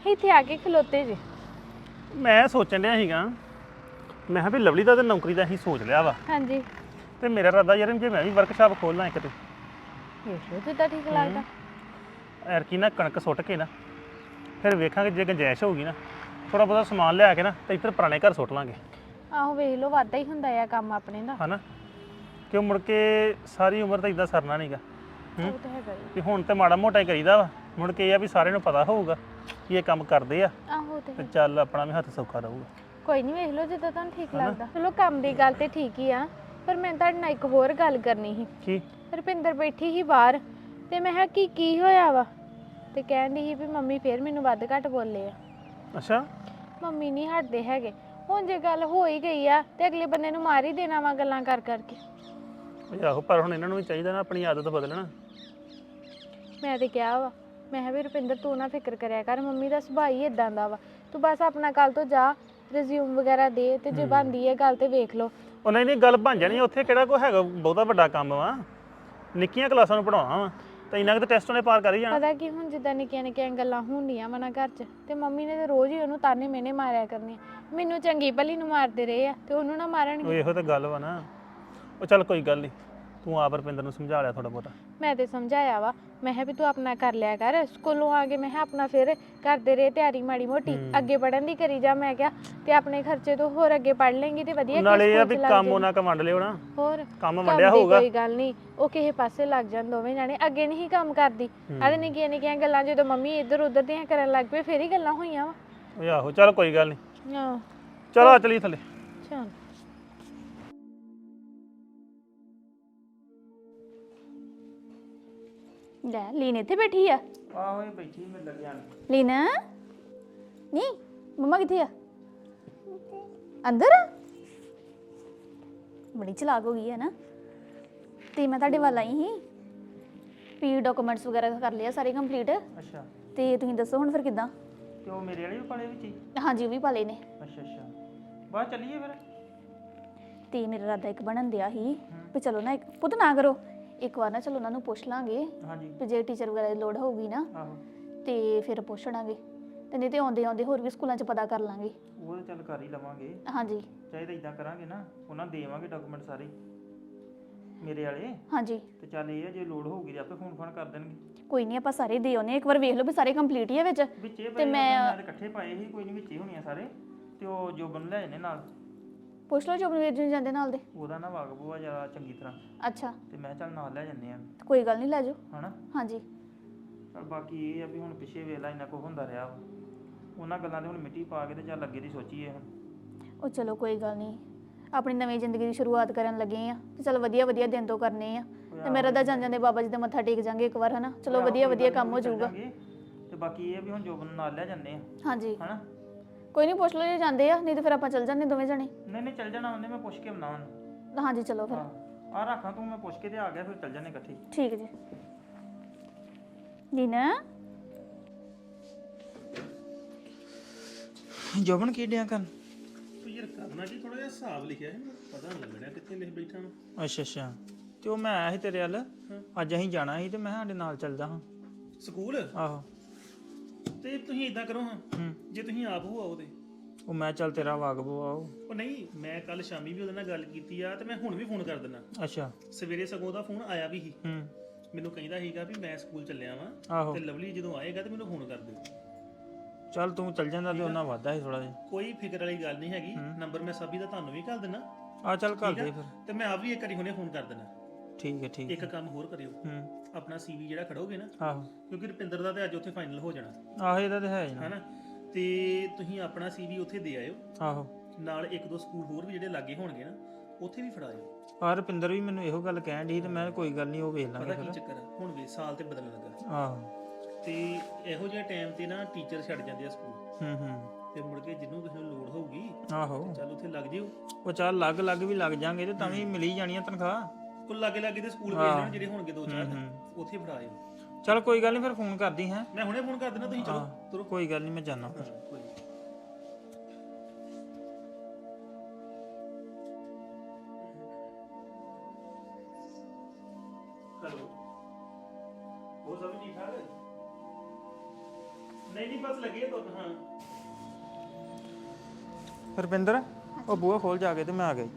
ਇੱਥੇ ਆ ਕੇ ਖਲੋਤੇ ਜੇ। ਮੈਂ ਸੋਚਣ ਡਿਆ ਸੀਗਾ ਮੈਂ ਕਿਹਾ ਵੀ ਲਵਲੀ ਦਾ ਤੇ ਨੌਕਰੀ ਦਾ ਹੀ ਸੋਚ ਲਿਆ ਵਾ। ਹਾਂਜੀ। ਤੇ ਮੇਰਾ ਇਰਾਦਾ ਯਾਰ ਜੇ ਮੈਂ ਵੀ ਵਰਕਸ਼ਾਪ ਖੋਲਣਾ ਇੱਕ ਤੇ। ਵੇਖ ਲਓ ਜਿੱਦਾਂ ਠੀਕ ਲੱਗਦਾ। ਐਰਕੀ ਨਾ ਕਣਕ ਸੁੱਟ ਕੇ ਨਾ ਫਿਰ ਵੇਖਾਂਗੇ ਜੇ ਗੰਜਾਇਸ਼ ਹੋਊਗੀ ਨਾ ਥੋੜਾ ਬਹੁਤਾ ਸਮਾਨ ਲਿਆ ਕੇ ਨਾ ਤੇ ਇੱਧਰ ਪੁਰਾਣੇ ਘਰ ਸੁੱਟ ਲਾਂਗੇ। ਆਹੋ ਵੇਖ ਲਓ ਵਾਧਾ ਹੀ ਹੁੰਦਾ ਆ ਕੰਮ ਆਪਣੇ ਦਾ। ਹਨਾ? ਕਿਉਂ ਮੁੜ ਕੇ ਸਾਰੀ ਉਮਰ ਤਾਂ ਇਦਾਂ ਸਰਨਾ ਨਹੀਂਗਾ ਉਹ ਤਾਂ ਹੈਗਾ ਹੀ। ਵੀ ਹੁਣ ਤੇ ਮਾੜਾ ਮੋਟਾ ਹੀ ਕਰੀਦਾ ਵਾ ਮੁੜ ਕੇ ਇਹ ਆ ਵੀ ਸਾਰਿਆਂ ਨੂੰ ਪਤਾ ਹੋਊਗਾ। ਕਿ ਇਹ ਕੰਮ ਕਰਦੇ ਆ? ਆਹੋ ਤੇ ਤੇ ਚੱਲ ਆਪਣਾ ਵੀ ਹੱਥ ਸੌਖਾ ਰਹੂਗਾ। ਕੋਈ ਨਹੀਂ ਵੇਖ ਲਓ ਜਿੱਦਾਂ ਤੁਹਾਨੂੰ ਠੀਕ ਲੱਗਦਾ। ਚਲੋ ਕੰਮ ਦੀ ਗੱਲ ਤੇ ਠੀਕ ਹੀ ਆ ਪਰ ਮੈਂ ਤੁਹਾਡੇ ਨਾਲ ਇੱਕ ਹੋਰ ਗੱਲ ਕਰਨੀ ਸੀ। ਕੀ? ਰੁਪਿੰਦਰ ਬੈਠੀ ਸੀ ਬਾਹਰ ਤੇ ਮੈਂ ਕਿਹਾ ਕੀ ਕੀ ਹੋਇਆ ਵਾ? ਤੇ ਕਹਿੰਦੀ ਸੀ ਵੀ ਮੰਮੀ ਫੇਰ ਮੈਨੂੰ ਵੱਧ ਘੱਟ ਬੋਲੇ ਆ। ਅੱਛਾ। ਮੰਮੀ ਨਹੀਂ ਹਟਦੇ ਹੈਗੇ। ਹੁਣ ਜੇ ਗੱਲ ਹੋ ਹੀ ਗਈ ਆ ਤੇ ਅਗਲੇ ਬੰਦੇ ਨੂੰ ਮਾਰ ਹੀ ਦੇਣਾ ਵਾ ਗੱਲਾਂ ਕਰ ਕਰਕੇ। ਵੀ ਆਹੋ ਪਰ ਹੁਣ ਇਹਨਾਂ ਨੂੰ ਵੀ ਚਾਹੀਦਾ ਨਾ ਆਪਣੀ ਆਦਤ ਬਦਲਣਾ। ਮੈਂ ਤੇ ਕਿਹਾ ਵਾ ਮੈਂ ਕਿਹਾ ਵੀ ਰੁਪਿੰਦਰ ਤੂੰ ਨਾ ਫਿਕਰ ਕਰਿਆ ਕਰ ਮੰਮੀ ਦਾ ਸੁਭਾਅ ਹੀ ਇਦਾਂ ਦਾ ਵਾ। ਤੂੰ ਬਸ ਆਪਣਾ ਕੱਲ ਤੋਂ ਜਾ ਰਿਜ਼ਿਊਮ ਵਗੈਰਾ ਦੇ ਤੇ ਜੇ ਬਣਦੀ ਹੈ ਗੱਲ ਤੇ ਵੇਖ ਲਓ। ਉਹ ਨਹੀਂ ਨਹੀਂ ਗੱਲ ਬਣ ਜਾਣੀ ਉੱਥੇ ਕਿਹੜਾ ਕੋਈ ਹੈਗਾ ਬਹੁਤਾ ਵੱਡਾ ਕੰਮ ਵਾ। ਨਿੱਕੀਆਂ ਕਲਾਸਾਂ ਨੂੰ ਪੜਾਉਣਾ ਵਾ। ਤਾਂ ਇੰਨਾ ਕੁ ਤਾਂ ਟੈਸਟ ਉਹਨੇ ਪਾਰ ਕਰ ਹੀ ਜਾਣਾ। ਪਤਾ ਕੀ ਹੁਣ ਜਿੱਦਾਂ ਨਿੱਕੀਆਂ ਨਿੱਕੀਆਂ ਗੱਲਾਂ ਹੁੰਦੀਆਂ ਵਾ ਨਾ ਘਰ 'ਚ ਤੇ ਮੰਮੀ ਨੇ ਤੇ ਰੋਜ਼ ਹੀ ਉਹਨੂੰ ਤਾਨੇ ਮੇਨੇ ਮਾਰਿਆ ਕਰਨੇ ਮੈਨੂੰ ਚੰਗੀ ਭਲੀ ਨੂੰ ਮਾਰਦੇ ਰਹੇ ਆ ਤੇ ਉਹਨੂੰ ਨਾ ਉਹ ਮਾਰਨਗੇ ਇਹੋ ਤਾਂ ਗੱਲ ਵਾ ਨਾ। ਉਹ ਚੱਲ ਕੋਈ ਗੱਲ ਨਹੀਂ ਤੂੰ ਆਪ ਰਪਿੰਦਰ ਨੂੰ ਸਮਝਾ ਲਿਆ ਥੋੜਾ ਬਹੁਤਾ। ਮੈਂ ਤੇ ਸਮਝਾਇਆ ਵਾ। ਮੈਂ ਕਿਹਾ ਵੀ ਤੂੰ ਆਪਣਾ ਕਰ ਲਿਆ ਕਰ। ਸਕੂਲੋਂ ਆ ਕੇ ਮੈਂ ਕਿਹਾ ਆਪਣਾ ਫਿਰ ਕਰਦੇ ਰਹੇ ਤਿਆਰੀ ਮਾੜੀ ਮੋਟੀ। ਅੱਗੇ ਪੜਨ ਦੀ ਕਰੀ ਜਾ ਮੈਂ ਕਿਹਾ ਤੇ ਆਪਣੇ ਖਰਚੇ ਤੋਂ ਹੋਰ ਅੱਗੇ ਪੜ ਲੇਂਗੀ ਤੇ ਵਧੀਆ ਨਾਲੇ ਇਹ ਆ ਸਕੂਲ ਵੀ ਚ ਲੱਗ ਕੰਮ। ਉਹਨਾਂ ਕ ਵੰਡ ਲਿਓ ਨਾ। ਹੋਰ ਕੰਮ ਕੰਮ ਵੰਡਿਆ ਦੀ ਹੋਊਗਾ। ਕੋਈ ਗੱਲ ਨਹੀਂ। ਉਹ ਕਿਸੇ ਪਾਸੇ ਲੱਗ ਜਾਣ ਦੋਵੇਂ ਜਾਣੇ। ਅੱਗੇ ਨਹੀਂ ਕੰਮ ਕਰਦੀ। ਆਦੇ ਨਿੱਕੀਆਂ ਨਿੱਕੀਆਂ ਗੱਲਾਂ ਜਦੋਂ ਮੰਮੀ ਇੱਧਰ ਉੱਧਰ ਦੀਆਂ ਕਰਨ ਲੱਗ ਪਏ ਫੇਰ ਹੀ ਗੱਲਾਂ ਹੋਈਆਂ ਵਾ। ਉਹ ਆਹੋ ਚੱਲ ਕੋਈ ਗੱਲ ਨਹੀਂ। ਆਹ। ਚਲੋ ਆ ਚਲੀ ਥੱਲੇ। ਚਲ। ਲੈ ਲੀਨ ਇੱਥੇ ਬੈਠੀ ਆ। ਆਹੋ ਇਹ ਬੈਠੀ ਮੈਂ ਲੱਗਿਆ ਲੀਨ ਨਹੀਂ ਮੰਮਾ ਕਿੱਥੇ ਆ? ਅੰਦਰ? ਆ ਬੜੀ ਚਲਾਕ ਹੋ ਗਈ ਹੈ ਨਾ। ਤੇ ਮੈਂ ਤੁਹਾਡੇ ਵੱਲ ਆਈ ਸੀ। ਪੀ ਡਾਕੂਮੈਂਟਸ ਵਗੈਰਾ ਕਰ ਲਿਆ ਸਾਰੇ ਕੰਪਲੀਟ ਅੱਛਾ। ਤੇ ਤੁਸੀਂ ਦੱਸੋ ਹੁਣ ਫਿਰ ਕਿੱਦਾਂ? ਤੇ ਉਹ ਮੇਰੇ ਵਾਲੇ ਵੀ ਪਾਲੇ ਵਿੱਚ ਹੀ? ਹਾਂਜੀ ਉਹ ਵੀ ਪਾਲੇ ਨੇ। ਅੱਛਾ ਅੱਛਾ। ਬਾਹਰ ਚੱਲੀਏ ਫਿਰ? ਤੇ ਮੇਰਾ ਰਾਦਾ ਇੱਕ ਬਣਨ ਦਿਆ ਸੀ ਵੀ ਚਲੋ ਨਾ ਇੱਕ ਪੁੱਤ ਨਾ ਕਰੋ। ਇੱਕ ਵਾਰ ਨਾ ਚਲੋ ਉਹਨਾਂ ਨੂੰ ਪੁੱਛ ਲਾਂਗੇ ਹਾਂਜੀ। ਵੀ ਜੇ ਟੀਚਰ ਵਗੈਰਾ ਦੀ ਲੋੜ ਹੋਊਗੀ ਨਾ ਆਹੋ। ਤੇ ਫਿਰ ਪੁੱਛ ਲਾਂਗੇ। ਤੇ ਨਹੀਂ ਤੇ ਆਉਂਦੇ ਆਉਂਦੇ ਹੋਰ ਵੀ ਸਕੂਲਾਂ 'ਚ ਪਤਾ ਕਰ ਲਾਂਗੇ। ਉਹ ਤਾਂ ਚੱਲ ਕਰ ਹੀ ਲਵਾਂਗੇ। ਹਾਂਜੀ। ਚਾਹੇ ਤਾਂ ਇਦਾਂ ਕਰਾਂਗੇ ਨਾ ਉਹਨਾਂ ਨੂੰ ਦੇਵਾਂਗੇ ਡਾਕੂਮੈਂਟ ਸਾਰੇ ਮੇਰੇ ਵਾਲੇ। ਹਾਂਜੀ। ਤੇ ਚੱਲ ਇਹ ਆ ਜੇ ਲੋੜ ਹੋਊਗੀ ਤੇ ਆਪੇ ਫੋਨ ਫੋਨ ਕਰ ਦੇਣਗੇ। ਕੋਈ ਨਹੀਂ ਆਪਾਂ ਸਾਰੇ ਦੇ ਆਉਨੇ ਇੱਕ ਵਾਰ ਵੇਖ ਲਓ ਵੀ ਸਾਰੇ ਕੰਪਲੀਟ ਹੀ ਆ ਵਿੱਚ। ਵਿੱਚੇ ਪਏ ਮੈਂ ਤੇ ਇਕੱਠੇ ਪਾਏ ਸੀ ਕੋਈ ਨਹੀਂ ਵਿੱਚੇ ਹੋਣੇ ਆ ਸਾਰੇ। ਤੇ ਉਹ ਜੋਬਨ ਲੈ ਜਨੇ ਨਾਲ। ਪੁੱਛ ਲਓ ਜੋਬਨਵੀਰ ਜੀ ਨੂੰ ਜਾਂਦੇ ਨਾਲ ਦੇ। ਉਹਦਾ ਨਾ ਵਾਗਬੂਆ ਜ਼ਿਆਦਾ ਚੰਗੀ ਤਰ੍ਹਾਂ। ਅੱਛਾ। ਤੇ ਮੈਂ ਚੱਲ ਨਾਲ ਲੈ ਜੰਨੇ ਆ ਕੋਈ ਗੱਲ ਨਹੀਂ ਲੈ ਜਾਓ। ਹਨਾ? ਹਾਂਜੀ। ਪਰ ਬਾਕੀ ਇਹ ਆ ਵੀ ਹੁਣ ਪਿੱਛੇ ਵੇਲਾ ਇੰਨਾ ਕੁ ਹੁੰਦਾ ਰਿਹਾ ਵਾ। ਉਹਨਾਂ ਗੱਲਾਂ ਤੇ ਹੁਣ ਮਿੱਟੀ ਪਾ ਕੇ ਤੇ ਚੱਲ ਅੱਗੇ ਦੀ ਸੋਚੀਏ ਹੁਣ। ਉਹ ਚਲੋ ਕੋਈ ਗੱਲ ਨਹੀਂ। ਆਪਣੀ ਨਵੀਂ ਜ਼ਿੰਦਗੀ ਦੀ ਸ਼ੁਰੂਆਤ ਕਰਨ ਲੱਗੇ ਆ ਤੇ ਚਲ ਵਧੀਆ ਵਧੀਆ ਦਿਨ ਤੋਂ ਕਰਨੇ ਆ ਤੇ ਮੇਰਾ ਤਾਂ ਜਾਂਦੇ ਜਾਂਦੇ ਬਾਬਾ ਜੀ ਦਾ ਮੱਥਾ ਟੇਕ ਜਾਾਂਗੇ ਇੱਕ ਵਾਰ ਹਨਾ? ਚਲੋ ਵਧੀਆ ਵਧੀਆ ਕੰਮ ਹੋ ਜਾਊਗਾ। ਤੇ ਬਾਕੀ ਇਹ ਆ ਵੀ ਹੁਣ ਜੋਬਨ ਨੂੰ ਨਾਲ ਲੈ ਜੰਨੇ ਆ ਹਾਂਜੀ। ਹਨਾ? ਕੋਈ ਨਹੀਂ ਪੁੱਛ ਲਓ ਜੇ ਜਾਂਦੇ ਆ ਨਹੀਂ ਤੇ ਫਿਰ ਆਪਾਂ ਚੱਲ ਜਾਂਦੇ ਦੋਵੇਂ ਜਣੇ। ਨਹੀਂ ਨਹੀਂ ਚੱਲ ਜਾਣਾ ਉਹਨੇ ਮੈਂ ਪੁੱਛ ਕੇ ਬਣਾਵਾਂ ਹਾਂਜੀ ਚਲੋ ਫਿਰ। ਆ ਰੱਖਾਂ ਤੂੰ ਮੈਂ ਪੁੱਛ ਕੇ ਤੇ ਆ ਗਿਆ ਫਿਰ ਚੱਲ ਜਾਣੇ ਇਕੱਠੇ। ਠੀਕ ਜੀ। ਨੀਨਾ? ਜੋਬਨ ਕੀ ਡਿਆ ਕਰਨ? ਤੂੰ ਯਾਰ ਕਰਨਾ ਕੀ ਥੋੜਾ ਜਿਹਾ ਹਿਸਾਬ ਲਿਖਿਆ ਹੈ ਮੈਨੂੰ ਪਤਾ ਨਹੀਂ ਲੱਗ ਰਿਹਾ ਕਿੱਥੇ ਲਿਖ ਬੈਠਾ ਮੈਂ ਅੱਛਾ ਅੱਛਾ। ਤੇ ਉਹ ਮੈਂ ਆਇਆ ਸੀ ਤੇਰੇ ਵੱਲ ਅੱਜ ਅਸੀਂ ਜਾਣਾ ਸੀ ਤੇ ਮੈਂ ਕਿਹਾ ਸਾਡੇ ਨਾਲ ਚੱਲਦਾ ਹਾਂ। ਸਕੂਲ? ਆਹੋ। ਤੇ ਤੁਸੀਂ ਇਦਾਂ ਕਰੋ ਹਾਂ। ਹੂੰ। ਜੇ ਤੁਸੀਂ ਆਪ ਹੋ ਆਓ ਤੇ। ਉਹ ਮੈਂ ਚੱਲ ਤੇਰਾ ਵਾਗਬੋ ਆਓ ਉਹ। ਨਹੀਂ ਮੈਂ ਕੱਲ ਸ਼ਾਮੀ ਵੀ ਉਹਦੇ ਨਾਲ ਗੱਲ ਕੀਤੀ ਆ ਤੇ ਮੈਂ ਹੁਣ ਵੀ ਫੋਨ ਕਰ ਦਿੰਦਾ। ਅੱਛਾ। ਸਵੇਰੇ ਸਗੋਂ ਦਾ ਫੋਨ ਆਇਆ ਵੀ ਸੀ। ਹੂੰ। ਮੈਨੂੰ ਕਹਿੰਦਾ ਸੀਗਾ ਵੀ ਮੈਂ ਸਕੂਲ ਚੱਲਿਆ ਵਾਂ ਆਹੋ। ਤੇ ਲਵਲੀ ਜਦੋਂ ਆਏਗਾ ਤੇ ਮੈਨੂੰ ਫੋਨ ਕਰ ਦਿਓ। ਚੱਲ ਤੂੰ ਚੱਲ ਜਾਂਦਾ ਤੇ ਉਹਨਾਂ ਵਾਦਾ ਸੀ ਥੋੜਾ ਜਿਹਾ। ਕੋਈ ਫਿਕਰ ਵਾਲੀ ਗੱਲ ਨਹੀਂ ਹੈਗੀ। ਨੰਬਰ ਮੈਂ ਸਭੀ ਦਾ ਤੁਹਾਨੂੰ ਵੀ ਕਰ ਦਿੰਦਾ। ਆ ਚੱਲ ਕਰ ਦੇ ਫਿਰ। ਤੇ ਮੈਂ ਆਪ ਵੀ ਇੱਕ ਵਾਰੀ ਹੁਣੇ ਫੋਨ ਕਰ ਦੇਣਾ ਠੀਕ ਹੈ ਠੀਕ ਇੱਕ ਕੰਮ ਹੋਰ ਕਰਿਓ। ਹੂੰ। ਆਪਣਾ ਸੀਵੀ ਜਿਹੜਾ ਖੜੋਗੇ ਨਾ ਆਹੋ। ਕਿਉਂਕਿ ਰੁਪਿੰਦਰ ਦਾ ਤੇ ਅੱਜ ਉੱਥੇ ਫਾਈਨਲ ਹੋ ਜਾਣਾ। ਆਹੋ ਇਹਦਾ ਤੇ ਹੈ ਹੀ ਨਾ। ਹੈਨਾ? ਤੇ ਤੁਸੀਂ ਆਪਣਾ ਸੀਵੀ ਉੱਥੇ ਦੇ ਆਇਓ। ਆਹੋ। ਨਾਲ ਇੱਕ ਦੋ ਸਕੂਲ ਹੋਰ ਵੀ ਜਿਹੜੇ ਲਾਗੇ ਹੋਣਗੇ ਨਾ ਉੱਥੇ ਵੀ ਫੜਾਇਓ। ਆ ਰੁਪਿੰਦਰ ਵੀ ਮੈਨੂੰ ਇਹੋ ਗੱਲ ਕਹਿਣ ਦੀ ਤੇ ਮੈਂ ਕੋਈ ਗੱਲ ਨਹੀਂ ਉਹ ਵੇਖ ਲਾਂਗੇ ਪਤਾ ਕੀ ਚੱਕਰ ਆ? ਹੁਣ ਵੀ ਸਾਲ ਤੇ ਬਦਲਣ ਲੱਗਾ। ਆਹੋ। ਤੇ ਇਹੋ ਜਿਹੇ ਟਾਈਮ ਤੇ ਨਾ ਟੀਚਰ ਛੱਡ ਜਾਂਦੇ ਆ ਸਕੂਲ। ਹੂੰ ਹੂੰ। ਤੇ ਮੁੜ ਕੇ ਜਿਹਨੂੰ ਕਿਸੇ ਨੂੰ ਲੋੜ ਹੋਊਗੀ ਆਹੋ। ਚੱਲ ਉੱਥੇ ਲੱਗ ਜਿਓ। ਉਹ ਚੱਲ ਲੱਗ ਲੱਗ ਵੀ ਲੱਗ ਜਾਾਂਗੇ ਤੇ ਤਾਂ ਵੀ ਮਿਲੀ ਜਾਣੀਆਂ ਤਨਖਾਹ। ਕੋਲ ਲਾਗੇ ਲਾਗੇ ਦੇ ਸਕੂਲ ਵੇਚ ਲੈਣ ਜਿਹੜੇ ਹੋਣਗੇ ਦੋ ਚਾਰ ਉੱਥੇ ਫੜਾਇਓ ਚੱਲ ਕੋਈ ਗੱਲ ਨਹੀਂ ਫਿਰ ਫੋਨ ਕਰਦੀ ਹੈ। ਮੈਂ ਹੁਣੇ ਫੋਨ ਕਰ ਦਿੰਦਾ ਤੁਸੀਂ ਚਲੋ ਤੁਰੋ। ਕੋਈ ਗੱਲ ਨਹੀਂ ਮੈਂ ਜਾਣਾ ਫਿਰ ਕੋਈ ਨੀ। ਹੈਲੋ। ਉਹ ਸਭ ਠੀਕ ਠਾਕ? ਹੈ ਨਹੀਂ ਨਹੀਂ ਬਸ ਲੱਗੇ ਤੋਂ ਹਾਂ। ਰੁਪਿੰਦਰ ਉਹ ਬੂਹਾ ਖੋਲ ਜਾ ਕੇ ਤੇ ਮੈਂ ਆ ਗਈ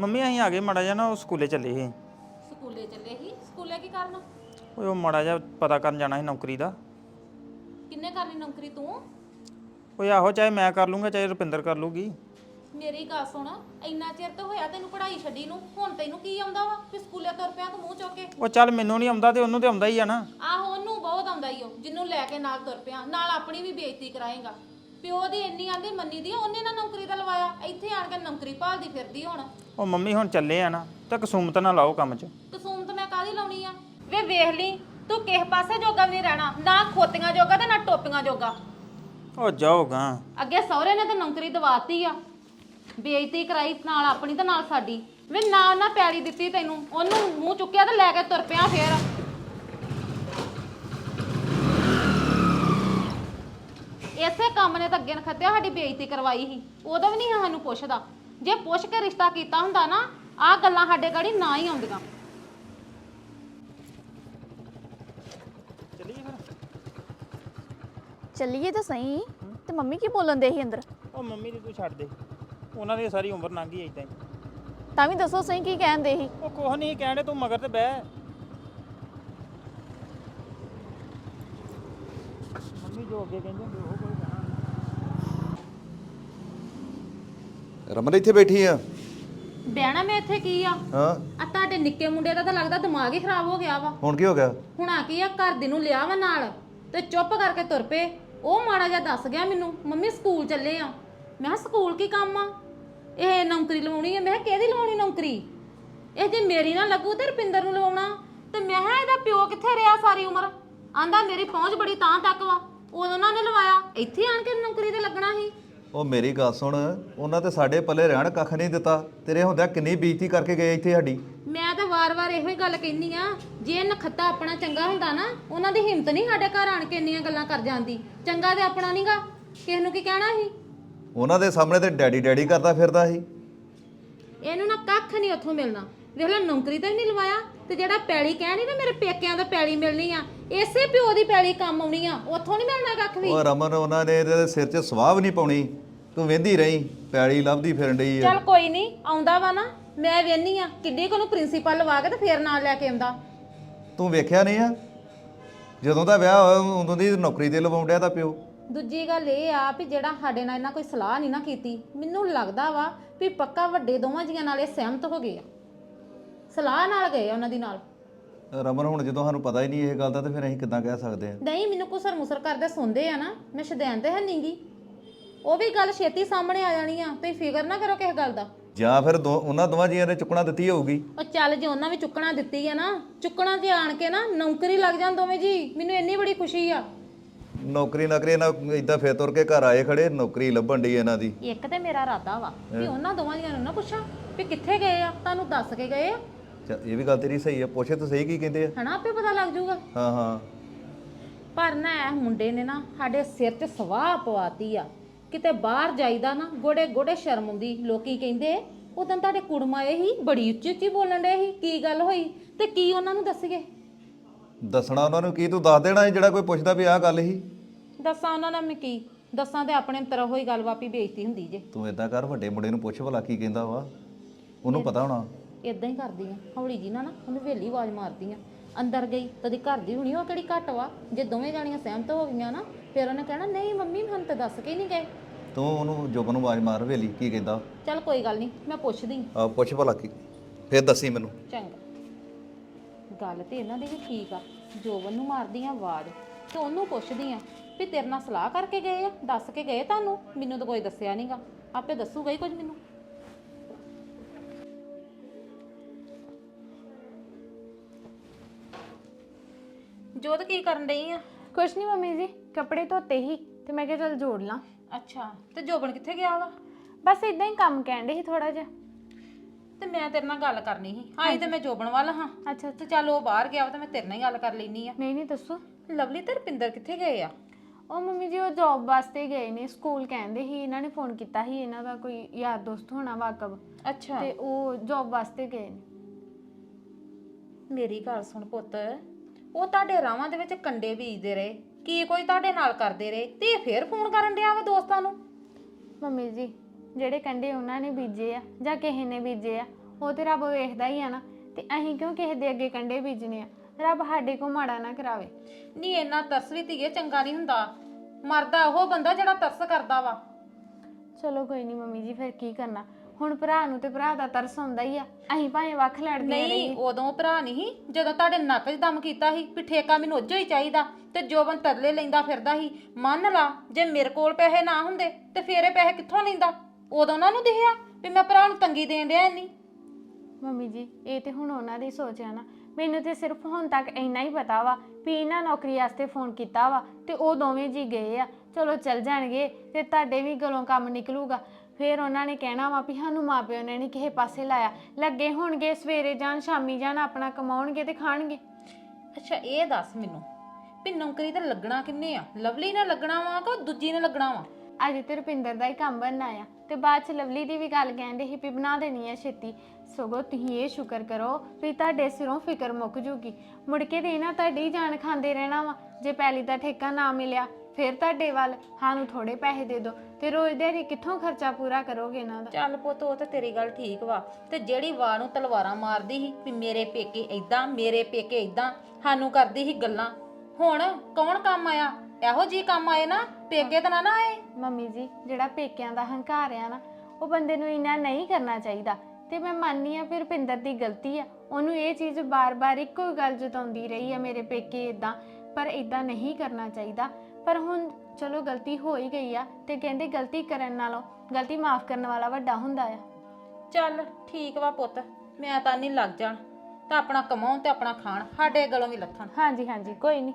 ਮੰਮੀ ਅਸੀਂ ਆ ਗਏ ਮਾੜਾ ਨਾ ਉਹ ਸਕੂਲੇ ਚੱਲੇ ਸੀ। ਸਕੂਲੇ ਚੱਲੇ ਸੀ? ਸਕੂਲੇ ਕੀ ਕਰਨਾ? ਓਏ ਉਹ ਮਾੜਾ ਜਿਹਾ ਪਤਾ ਕਰਨ ਜਾਣਾ ਸੀ ਨੌਕਰੀ ਦਾ। ਕਿੰਨੇ ਕਰਨੀ ਨੌਕਰੀ ਤੂੰ? ਓਏ ਆਹੋ ਚਾਹੇ ਮੈਂ ਕਰ ਲੂੰਗਾ ਚਾਹੇ ਰੁਪਿੰਦਰ ਕਰ ਲੂਗੀ। ਮੇਰੀ ਗੱਲ ਸੁਣ ਇੰਨਾ ਚਿਰ ਤਾਂ ਹੋਇਆ ਤੈਨੂੰ ਪੜ੍ਹਾਈ ਛੱਡੀ ਨੂੰ। ਹੁਣ ਤੈਨੂੰ ਕੀ ਆਉਂਦਾ ਵਾ? ਕਿ ਸਕੂਲੇ ਤੁਰ ਪਿਆ ਤੂੰ ਮੂੰਹ ਚੁੱਕ ਕੇ। ਉਹ ਚੱਲ ਮੈਨੂੰ ਨਹੀਂ ਆਉਂਦਾ ਤੇ ਉਹਨੂੰ ਤੇ ਆਉਂਦਾ ਹੀ ਆ ਨਾ। ਆਹੋ ਉਹਨੂੰ ਬਹੁਤ ਆਉਂਦਾ ਈ ਉਹ ਜਿੰਨੂੰ ਲੈ ਕੇ ਨਾਲ ਤੁਰ ਪਿਆ। ਨਾਲ ਆਪਣੀ ਵੀ ਬੇਇੱਜ਼ਤੀ ਕਰਾਏਗਾ। ਪਿਓ ਦੀ ਇੰਨੀ ਆਂਦੀ ਮੰਨੀ ਦੀ ਆ, ਉਹਨੇ ਨਾ ਨੌਕਰੀ ਦਾ ਲਵਾਇਆ ਇੱਥੇ ਆਣ ਕੇ ਨੌਕਰੀ ਭਾਲਦੀ ਫਿਰਦੀ ਹੁਣ। ਉਹ ਮੰਮੀ ਹੁਣ ਚੱਲੇ ਆ ਨਾ ਤਾਂ ਕਸੂਮਤ ਨਾ ਲਾਓ ਕੰਮ 'ਚ। ਕਸੂਮਤ ਮੈਂ ਕਾਦੀ ਲਾਉਣੀ ਆ? ਵੇ ਵੇਖ ਲਈ ਤੂੰ ਕਿਸ ਪਾਸੇ ਜੋਗਾ ਵੀ ਨਹੀਂ ਰਹਿਣਾ ਨਾ ਖੋਤੀਆਂ ਜੋਗਾ ਤੇ ਨਾ ਟੋਪੀਆਂ ਜੋਗਾ। ਉਹ ਜਾਓਗਾ। ਅੱਗੇ ਸਹੁਰੇ ਨੇ ਤੇ ਨੌਕਰੀ ਦਵਾਤੀ ਆ। ਬੇਇੱਜ਼ਤੀ ਕਰਾਈ ਨਾਲ ਆਪਣੀ ਤੇ ਨਾਲ ਸਾਡੀ। ਵੇ ਨਾ ਨਾ ਪੈੜੀ ਦਿੱਤੀ ਤੈਨੂੰ ਉਹਨੂੰ ਮੂੰਹ ਚੁੱਕਿਆ ਤੇ ਲੈ ਕੇ ਤੁਰ ਪਿਆ ਫੇਰ। ਇਸੇ ਕੰਮ ਨੇ ਤਾਂ ਅੱਗੇ ਨਖੱਤਿਆ ਸਾਡੀ ਬੇਇੱਜ਼ਤੀ ਕਰਵਾਈ ਸੀ। ਉਦੋਂ ਵੀ ਨਹੀਂ ਸਾਨੂੰ ਪੁੱਛਦਾ। ਜੇ ਪੁੱਛ ਕੇ ਰਿਸ਼ਤਾ ਕੀਤਾ ਹੁੰਦਾ ਨਾ ਆਹ ਗੱਲਾਂ ਸਾਡੇ ਗਾੜੀ ਨਾ ਹੀ ਆਉਂਦੀਆਂ। ਚੱਲੀਏ ਫਿਰ? ਚੱਲੀਏ ਤਾਂ ਸਹੀ। ਤੇ ਮੰਮੀ ਕੀ ਬੋਲਣ ਦੇ ਸੀ ਅੰਦਰ? ਉਹ ਮੰਮੀ ਦੀ ਤੂੰ ਛੱਡ ਦੇ। ਉਹਨਾਂ ਦੀ ਸਾਰੀ ਉਮਰ ਲੰਘ ਗਈ ਏਦਾਂ ਹੀ। ਤਾਂ ਵੀ ਦੱਸੋ ਸਹੀ ਕੀ ਕਹਿੰਦੇ ਸੀ। ਉਹ ਕੁਛ ਨਹੀਂ ਕਹਿਣੇ ਤੂੰ ਮਗਰ ਤੇ ਬਹਿ। ਮੰਮੀ ਜੋ ਅੱਗੇ ਕਹਿੰਦੇ ਹੁੰਦੇ ਉਹ ਕੋਈ ਰਮਨ ਇੱਥੇ ਬੈਠੀ ਆ? ਬਹਿਣਾ ਮੈਂ ਇੱਥੇ ਕੀ ਆ? ਹਾਂ। ਆ ਤੁਹਾਡੇ ਨਿੱਕੇ ਮੁੰਡੇ ਦਾ ਤਾਂ ਲੱਗਦਾ ਦਿਮਾਗ ਹੀ ਖਰਾਬ ਹੋ ਗਿਆ ਵਾ। ਹੁਣ ਕੀ ਹੋ ਗਿਆ? ਹੁਣ ਆ ਕੀ ਆ ਘਰ ਦੀ ਨੂੰ ਲਿਆ ਵਾ ਨਾਲ ਤੇ ਚੁੱਪ ਕਰਕੇ ਤੁਰ ਪਏ। ਉਹ ਮਾੜਾ ਜਿਹਾ ਦੱਸ ਗਿਆ ਮੈਨੂੰ ਮੰਮੀ ਸਕੂਲ ਚੱਲੇ ਆ। ਮੈਂ ਕਿਹਾ ਸਕੂਲ ਕੀ ਕੰਮ ਆ? ਇਹ ਨੌਕਰੀ ਲਵਾਉਣੀ ਹੈ ਮੈਂ ਕਿਹਾ ਕਿਹਦੀ ਲਵਾਉਣੀ ਨੌਕਰੀ? ਇਹ ਜੇ ਮੇਰੀ ਨਾ ਲੱਗੂ ਤੇ ਰੁਪਿੰਦਰ ਨੂੰ ਲਵਾਉਣਾ। ਤੇ ਮੈਂ ਕਿਹਾ ਇਹਦਾ ਪਿਓ ਕਿੱਥੇ ਰਿਹਾ ਸਾਰੀ ਉਮਰ? ਆਂਦਾ ਮੇਰੀ ਪਹੁੰਚ ਬੜੀ ਤਾਂ ਤੱਕ ਵਾ। ਉਦੋਂ ਉਹਨਾਂ ਨੇ ਲਵਾਇਆ ਇੱਥੇ ਆਣ ਕੇ ਨੌਕਰੀ ਤੇ ਲੱਗਣਾ ਸੀ। ਉਹ ਮੇਰੀ ਗੱਲ ਸੁਣ ਉਹਨਾਂ ਤੇ ਸਾਡੇ ਪੱਲੇ ਰਹਿਣ ਕੱਖ ਨਹੀਂ ਦਿੱਤਾ। ਤੇਰੇ ਹੁੰਦਿਆਂ ਕਿੰਨੀ ਬੇਇੱਜ਼ਤੀ ਕਰਕੇ ਗਏ ਇੱਥੇ ਸਾਡੀ। ਮੈਂ ਤਾਂ ਵਾਰ-ਵਾਰ ਇਹੋ ਹੀ ਗੱਲ ਕਹਿੰਦੀ ਆ ਜੇ ਨਖੱਤਾ ਆਪਣਾ ਚੰਗਾ ਹੁੰਦਾ ਨਾ ਉਹਨਾਂ ਦੀ ਹਿੰਮਤ ਨਹੀਂ ਸਾਡੇ ਘਰ ਆਣ ਕੇ ਇੰਨੀਆਂ ਗੱਲਾਂ ਕਰ ਜਾਂਦੀ। ਚੰਗਾ ਤੇ ਆਪਣਾ ਨਹੀਂਗਾ ਕਿਸ ਨੂੰ ਕੀ ਕਹਿਣਾ ਸੀ? ਉਹਨਾਂ ਦੇ ਸਾਹਮਣੇ ਤੇ ਡੈਡੀ ਡੈਡੀ ਕਰਦਾ ਫਿਰਦਾ ਸੀ। ਇਹਨੂੰ ਨਾ ਕੱਖ ਨਹੀਂ ਉੱਥੋਂ ਮਿਲਣਾ। ਵੇਖ ਲੈ ਨੌਕਰੀ ਤਾਂ ਨਹੀਂ ਲਵਾਇਆ ਤੇ ਜਿਹੜਾ ਪੈਲੀ ਕਹਿਣੀ ਨਾ ਮੇਰੇ ਪੇਕਿਆਂ ਦਾ ਪੈਲੀ ਮਿਲਣੀ ਆ ਇਸੇ ਪਿਓ ਦੀ ਪੈਲੀ ਕੰਮ ਆਉਣੀ ਆ ਉੱਥੋਂ ਨਹੀਂ ਮਿਲਣਾ ਕੱਖ ਵੀ। ਉਹ ਰਮਨ ਉਹਨਾਂ ਨੇ ਇਹਦੇ ਸਿਰ 'ਚ ਸਵਾਹ ਵੀ ਨਹੀਂ ਪਾਉਣੀ। ਤੂੰ ਵੇਂਦੀ ਰਹੀ ਪੈੜੀ ਲੱਭਦੀ ਫਿਰਨ ਡਈ ਆ। ਚੱਲ ਕੋਈ ਨਹੀਂ ਆਉਂਦਾ ਵਾ ਨਾ ਮੈਂ ਵੇਹਨੀ ਆ ਕਿੱਡੀ ਕੋਲ ਪ੍ਰਿੰਸੀਪਲ ਲਵਾ ਕੇ ਤੇ ਫੇਰ ਨਾਲ ਲੈ ਕੇ ਆਉਂਦਾ। ਤੂੰ ਵੇਖਿਆ ਨਹੀਂ ਆ? ਜਦੋਂ ਦਾ ਵਿਆਹ ਹੋਇਆ ਉਦੋਂ ਦੀ ਨੌਕਰੀ ਤੇ ਲਵਾਉਂਦਿਆ ਤਾਂ ਪਿਓ। ਦੂਜੀ ਗੱਲ ਇਹ ਆ ਵੀ ਜਿਹੜਾ ਸਾਡੇ ਨਾਲ ਇਹਨਾਂ ਕੋਈ ਸਲਾਹ ਨਹੀਂ ਨਾ ਕੀਤੀ ਮੈਨੂੰ ਲੱਗਦਾ ਵਾ ਵੀ ਪੱਕਾ ਵੱਡੇ ਦੋਵਾਂ ਜੀਆਂ ਨਾਲ ਇਹ ਸਹਿਮਤ ਹੋ ਗਏ ਆ। ਸਲਾਹ ਨਾਲ ਗਏ ਆ ਉਹਨਾਂ ਦੀ ਨਾਲ। ਰਮਨ ਹੁਣ ਜਦੋਂ ਸਾਨੂੰ ਪਤਾ ਹੀ ਨਹੀਂ ਇਹ ਗੱਲ ਦਾ ਤੇ ਫਿਰ ਅਸੀਂ ਕਿੱਦਾਂ ਕਹਿ ਸਕਦੇ ਆ ਨਹੀਂ ਮੈਨੂੰ ਕੁਸਰ ਮੁਸਰ ਕਰਦੇ ਸੁਣਦੇ ਆ ਨਾ ਮੈਂ ਸ਼ਦੈਨ ਤੇ ਹੈ ਨਹੀਂਗੀ ਉਹ ਵੀ ਗੱਲ ਛੇਤੀ ਸਾਹਮਣੇ ਆ ਜਾਣੀ ਆ ਤੁਸੀਂ ਫਿਕਰ ਨਾ ਕਰੋ ਕਿਸੇ ਗੱਲ ਦਾ। ਜਾਂ ਫਿਰ ਦੋ- ਉਹਨਾਂ ਦੋਵਾਂ ਜੀਆਂ ਨੇ ਚੁੱਕਣਾ ਦਿੱਤੀ ਹੋਊਗੀ। ਉਹ ਚੱਲ ਜੇ ਉਹਨਾਂ ਵੀ ਚੁੱਕਣਾ ਦਿੱਤੀ ਆ ਨਾ ਚੁੱਕਣਾ ਤੇ ਆਣ ਕੇ ਨਾ ਨੌਕਰੀ ਲੱਗ ਜਾਣ ਦੋਵੇਂ ਜੀ ਮੈਨੂੰ ਇੰਨੀ ਬੜੀ ਖੁਸ਼ੀ ਆ। ਨੌਕਰੀ ਨਕਰੀ ਇਹਨਾਂ ਇਦਾਂ ਫੇਰ ਤੁਰ ਕੇ ਘਰ ਆਏ ਖੜੇ ਨੌਕਰੀ ਲੱਭਣ ਦੀ ਇਹਨਾਂ ਦੀ। ਇੱਕ ਤੇ ਮੇਰਾ ਇਰਾਦਾ ਵਾ ਵੀ ਉਹਨਾਂ ਦੋਵਾਂ ਜੀਆਂ ਨੂੰ ਨਾ ਪੁੱਛਾਂ ਵੀ ਕਿੱਥੇ ਗਏ ਆ ਤੁਹਾਨੂੰ ਦੱਸ ਕੇ ਗਏ ਆ। ਚੱਲ, ਇਹ ਵੀ ਗੱਲ ਤੇਰੀ ਸਹੀ ਆ ਪੁੱਛੇ ਤਾਂ ਸਹੀ ਕੀ ਕਹਿੰਦੇ ਆ। ਹਨਾ ਆਪੇ ਪਤਾ ਲੱਗ ਜਾਊਗਾ। ਹਾਂ ਹਾਂ। ਪਰ ਨਾ ਇਹ ਮੁੰਡੇ ਨੇ ਨਾ ਸਾਡੇ ਸਿਰ 'ਚ ਸਵਾਹ ਪਵਾਤੀ ਆ। ਕਿਤੇ ਬਾਹਰ ਜਾਈਦਾ ਨਾ ਗੋੜੇ ਗੋੜੇ ਸ਼ਰਮ ਆਉਂਦੀ। ਲੋਕੀ ਕਹਿੰਦੇ ਉਦੋਂ ਤੁਹਾਡੇ ਕੁੜਮਾ ਇਹ ਹੀ ਬੜੀ ਉੱਚੀ ਉੱਚੀ ਬੋਲਣ ਦੇ ਸੀ। ਕੀ ਗੱਲ ਹੋਈ? ਤੇ ਕੀ ਉਹਨਾਂ ਨੂੰ ਦੱਸੀਏ? ਦੱਸਣਾ ਉਹਨਾਂ ਨੂੰ ਕੀ? ਤੂੰ ਦੱਸ ਦੇਣਾ ਸੀ ਜਿਹੜਾ ਕੋਈ ਪੁੱਛਦਾ ਵੀ ਆਹ ਗੱਲ ਹੀ ਦੱਸਾਂ ਉਹਨਾਂ ਨਾਲ ਮੈਂ ਕੀ? ਦੱਸਾਂ ਤੇ ਆਪਣੇ ਤਰ੍ਹਾਂ ਹੋਈ ਗੱਲ ਵਾਪੀ ਬੇਇੱਜ਼ਤੀ ਹੁੰਦੀ ਜੇ। ਤੂੰ ਇਦਾਂ ਕਰ ਵੱਡੇ ਮੁੰਡੇ ਨੂੰ ਪੁੱਛ ਭਲਾ ਕੀ ਕਹਿੰਦਾ ਵਾ। ਉਹਨੂੰ ਪਤਾ ਹੋਣਾ। ਇਦਾਂ ਹੀ ਕਰਦੀ ਆ। ਹੌਲੀ ਜੀ ਨਾ ਨਾ ਉਹਨੂੰ ਵੇਲੀ ਆਵਾਜ਼ ਮਾਰਦੀ ਆ। ਅੰਦਰ ਗਈ ਤਦੀ ਘਰ ਦੀ ਹੁਣੀ ਉਹ ਕਿਹੜੀ ਘੱਟ ਵਾ? ਜੇ ਦੋਵੇਂ ਜਾਣੀਆਂ ਸਹਿਮਤ ਹੋ ਗਈਆਂ ਨਾ ਫਿਰ ਉਹਨੇ ਕਹਿਣਾ ਨਹੀਂ ਮੰਮੀ ਮੈਨੂੰ ਤਾਂ ਦੱਸ ਕੇ ਨਹੀਂ ਗਏ। ਤੂੰ ਉਹਨੂੰ ਜੁਗ ਨੂੰ ਆਵਾਜ਼ ਮਾਰ ਵੇਲੀ ਕੀ ਕਹਿੰਦਾ? ਚੱਲ ਕੋਈ ਗੱਲ ਨਹੀਂ ਮੈਂ ਪੁੱਛਦੀ ਆਂ। ਆ ਪੁੱਛ ਭਲਾ ਕੀ ਫੇਰ ਦੱਸੀ ਮੈਨੂੰ। ਚੰਗਾ। ਗੱਲ ਤੇ ਇਹਨਾਂ ਦੀ ਵੀ ਠੀਕ ਆ। ਜੋਬਨ ਨੂੰ ਮਾਰਦੀ ਆ ਆਵਾਜ਼ ਤੇ ਉਹਨੂੰ ਪੁੱਛਦੀ ਆ ਵੀ ਤੇਰੇ ਨਾਲ ਸਲਾਹ ਕਰਕੇ ਗਏ ਆ? ਦੱਸ ਕੇ ਗਏ ਤੁਹਾਨੂੰ? ਮੈਨੂੰ ਤਾਂ ਕੋਈ ਦੱਸਿਆ ਨਹੀਂਗਾ ਆਪੇ ਦੱਸੂਗਾ ਹੀ ਕੁਝ ਮੈਨੂੰ। ਜੋਤ ਕੀ ਕਰਨ ਡਈ ਆ? ਕੁਛ ਨਹੀਂ ਮੰਮੀ ਜੀ ਕੱਪੜੇ ਧੋਤੇ ਹੀ ਤੇ ਮੈਂ ਕਿਹਾ ਚਲ ਜੋੜ ਲਾਂ। ਅੱਛਾ ਤੇ ਜੋਬਨ ਕਿੱਥੇ ਗਿਆ ਵਾ? ਬਸ ਇਦਾਂ ਹੀ ਕੰਮ ਕਹਿਣ ਦੇ ਸੀ ਥੋੜਾ ਜਿਹਾ। ਤੇ ਮੈਂ ਤੇਰੇ ਨਾਲ ਗੱਲ ਕਰਨੀ ਸੀ। ਆਈ ਤੇ ਮੈਂ ਜੋਬਨ ਵੱਲ ਹਾਂ। ਅੱਛਾ ਤੇ ਚੱਲ ਉਹ ਬਾਹਰ ਗਿਆ ਵਾ ਤੇ ਮੈਂ ਤੇਰੇ ਨਾਲ ਹੀ ਗੱਲ ਕਰ ਲੈਣੀ ਆ। ਨਹੀਂ ਨਹੀਂ ਦੱਸੋ। ਲਵਲੀ ਤੇ ਰਪਿੰਦਰ ਕਿੱਥੇ ਗਏ ਆ? ਉਹ ਮੰਮੀ ਜੀ ਉਹ ਜੌਬ ਵਾਸਤੇ ਗਏ ਨੇ ਸਕੂਲ ਕਹਿੰਦੇ ਸੀ ਇਹਨਾਂ ਨੇ ਫੋਨ ਕੀਤਾ ਸੀ ਇਹਨਾਂ ਦਾ ਕੋਈ ਯਾਰ ਦੋਸਤ ਹੋਣਾ ਵਾਕਬ ਅੱਛਾ। ਤੇ ਉਹ ਜੌਬ ਵਾਸਤੇ ਗਏ ਨੇ। ਮੇਰੀ ਗੱਲ ਸੁਣ ਪੁੱਤ ਉਹ ਤੁਹਾਡੇ ਰਾਵਾਂ ਦੇ ਵਿੱਚ ਕੰਡੇ ਬੀਜਦੇ ਰਹੇ ਕੀ ਕੋਈ ਤੁਹਾਡੇ ਨਾਲ ਕਰਦੇ ਰਹੇ ਤੇ ਇਹ ਫੇਰ ਫੋਨ ਕਰਨ ਡਿਆ ਵਾ ਦੋਸਤਾਂ ਨੂੰ? ਮੰਮੀ ਜੀ ਜਿਹੜੇ ਕੰਡੇ ਉਹਨਾਂ ਨੇ ਬੀਜੇ ਆ ਜਾਂ ਕਿਸੇ ਨੇ ਬੀਜੇ ਆ ਉਹ ਤੇ ਰੱਬ ਵੇਖਦਾ ਹੀ ਆ ਨਾ ਤੇ ਅਸੀਂ ਕਿਉਂ ਕਿਸੇ ਦੇ ਅੱਗੇ ਕੰਡੇ ਬੀਜਨੇ ਆ? ਰੱਬ ਸਾਡੇ ਕੋ ਮਾੜਾ ਨਾ ਕਰਾਵੇ। ਨਹੀਂ ਇੰਨਾ ਤਰਸ ਵੀ ਧੀਏ ਚੰਗਾ ਨਹੀਂ ਹੁੰਦਾ। ਮਰਦਾ ਉਹ ਬੰਦਾ ਜਿਹੜਾ ਤਰਸ ਕਰਦਾ ਵਾ। ਚਲੋ ਕੋਈ ਨਹੀਂ ਮੰਮੀ ਜੀ ਫਿਰ ਕੀ ਕਰਨਾ? ਹੁਣ ਭਰਾ ਨੂੰ ਤੇ ਭਰਾ ਦਾ ਤਰਸ ਆਉਂਦਾ ਹੀ ਆ। ਅਸੀਂ ਭਾਵੇਂ ਵੱਖ ਲੜਦੇ ਨਹੀਂ ਉਦੋਂ ਭਰਾ ਨਹੀਂ ਜਦੋਂ ਤੁਹਾਡੇ ਨੱਕ 'ਚ ਦਮ ਕੀਤਾ ਸੀ ਵੀ ਠੇਕਾ ਮੈਨੂੰ ਉੱਜੋ ਹੀ ਚਾਹੀਦਾ ਤੇ ਜੋਬਨ ਤਰਲੇ ਲੈਂਦਾ ਫਿਰਦਾ ਸੀ। ਮੰਨ ਲਾ ਜੇ ਮੇਰੇ ਕੋਲ ਪੈਸੇ ਨਾ ਹੁੰਦੇ ਤੇ ਫੇਰੇ ਪੈਸੇ ਕਿੱਥੋਂ ਲੈਂਦਾ? ਉਦੋਂ ਉਹਨਾਂ ਨੂੰ ਦਿਖਿਆ ਵੀ ਮੈਂ ਭਰਾ ਨੂੰ ਤੰਗੀ ਦੇਣ ਡਿਆ ਇੰਨੀ। ਮੰਮੀ ਜੀ ਇਹ ਤੇ ਹੁਣ ਉਹਨਾਂ ਦੀ ਸੋਚ ਆ ਨਾ। ਮੈਨੂੰ ਤੇ ਸਿਰਫ ਹੁਣ ਤੱਕ ਇੰਨਾ ਹੀ ਪਤਾ ਵਾ ਵੀ ਇਹਨਾਂ ਨੌਕਰੀ ਵਾਸਤੇ ਫੋਨ ਕੀਤਾ ਵਾ ਤੇ ਉਹ ਦੋਵੇਂ ਜੀ ਗਏ ਆ। ਚਲੋ ਚੱਲ ਜਾਣਗੇ ਤੇ ਤੁਹਾਡੇ ਵੀ ਗਲੋਂ ਕੰਮ ਨਿਕਲੂਗਾ। ਫਿਰ ਉਹਨਾਂ ਨੇ ਕਹਿਣਾ ਵਾ ਵੀ ਸਾਨੂੰ ਮਾਪਿਓ ਨੇ ਨਹੀਂ ਕਿਸੇ ਪਾਸੇ ਲਾਇਆ। ਲੱਗੇ ਹੋਣਗੇ ਸਵੇਰੇ ਜਾਣ ਸ਼ਾਮੀ ਜਾਣ ਆਪਣਾ ਕਮਾਉਣਗੇ ਤੇ ਖਾਣਗੇ। ਅੱਛਾ ਇਹ ਦੱਸ ਮੈਨੂੰ ਵੀ ਨੌਕਰੀ ਤੇ ਲੱਗਣਾ ਕਿੰਨੇ ਆ? ਲਵਲੀ ਨੇ ਲੱਗਣਾ ਵਾ ਕਿ ਦੂਜੀ ਨੇ ਲੱਗਣਾ ਵਾ? ਅੱਜ ਤੇ ਰੁਪਿੰਦਰ ਦਾ ਹੀ ਕੰਮ ਬਣਨਾ ਆ ਤੇ ਬਾਅਦ ਚ ਲਵਲੀ ਦੀ ਵੀ ਗੱਲ ਕਹਿੰਦੇ ਸੀ ਵੀ ਬਣਾ ਦੇਣੀ ਆ ਛੇਤੀ। ਸਗੋਂ ਤੁਸੀਂ ਇਹ ਸ਼ੁਕਰ ਕਰੋ ਵੀ ਤੁਹਾਡੇ ਸਿਰੋਂ ਫਿਕਰ ਮੁੱਕ ਜੂਗੀ। ਮੁੜ ਕੇ ਤੇ ਇਹਨਾਂ ਤੁਹਾਡੀ ਜਾਨ ਖਾਂਦੇ ਰਹਿਣਾ ਵਾ। ਜੇ ਪੈਲੀ ਦਾ ਠੇਕਾ ਨਾ ਮਿਲਿਆ ਫਿਰ ਤੁਹਾਡੇ ਵੱਲ ਸਾਨੂੰ ਥੋੜੇ ਪੈਸੇ ਦੇ ਦਿਓ ਤੇ ਰੋਜ਼ ਦਿਹਾੜੀ ਕਿੱਥੋਂ ਖਰਚਾ ਪੂਰਾ ਕਰੋਗੇ ਇਹਨਾਂ ਦਾ? ਚੱਲ ਪੁੱਤ ਉਹ ਤੇ ਤੇਰੀ ਗੱਲ ਠੀਕ ਵਾ। ਤੇ ਜਿਹੜੀ ਵਾਰ ਨੂੰ ਤਲਵਾਰਾਂ ਮਾਰਦੀ ਸੀ ਵੀ ਮੇਰੇ ਪੇਕੇ ਇਦਾਂ ਮੇਰੇ ਪੇਕੇ ਇਦਾਂ ਸਾਨੂੰ ਕਰਦੀ ਸੀ ਗੱਲਾਂ। ਹੁਣ ਕੌਣ ਕੰਮ ਆਇਆ? ਇਹੋ ਜੀ ਕੰਮ ਆਏ ਨਾ ਪੇਕੇ ਤਾਂ ਨਾ ਨਾ ਆਏ। ਮੰਮੀ ਜੀ ਜਿਹੜਾ ਪੇਕਿਆਂ ਦਾ ਹੰਕਾਰ ਆ ਨਾ ਉਹ ਬੰਦੇ ਨੂੰ ਇੰਨਾ ਨਹੀਂ ਕਰਨਾ ਚਾਹੀਦਾ। ਤੇ ਮੈਂ ਮੰਨਨੀ ਆ ਫਿਰ ਰੁਪਿੰਦਰ ਦੀ ਗਲਤੀ ਆ। ਉਹਨੂੰ ਇਹ ਚੀਜ਼ ਬਾਰ-ਬਾਰ ਇੱਕੋ ਹੀ ਗੱਲ ਜਤਾਉਂਦੀ ਰਹੀ ਆ ਮੇਰੇ ਪੇਕੇ ਇਦਾਂ ਪਰ ਇਦਾਂ ਨਹੀਂ ਕਰਨਾ ਚਾਹੀਦਾ। ਪਰ ਹੁਣ ਚਲੋ ਗਲਤੀ ਹੋ ਹੀ ਗਈ ਆ ਤੇ ਕਹਿੰਦੇ ਗਲਤੀ ਕਰਨ ਨਾਲੋਂ ਗਲਤੀ ਮਾਫ ਕਰਨ ਵਾਲਾ ਵੱਡਾ ਹੁੰਦਾ ਆ। ਚੱਲ ਠੀਕ ਵਾ ਪੁੱਤ ਮੈਂ ਤਾਂ ਨਹੀਂ ਲੱਗ ਜਾਣ। ਤਾਂ ਆਪਣਾ ਕਮਾਉਣ ਤੇ ਆਪਣਾ ਖਾਣ ਸਾਡੇ ਗਲੋਂ ਵੀ ਲੱਥਣ। ਹਾਂਜੀ ਹਾਂਜੀ ਕੋਈ ਨਹੀਂ।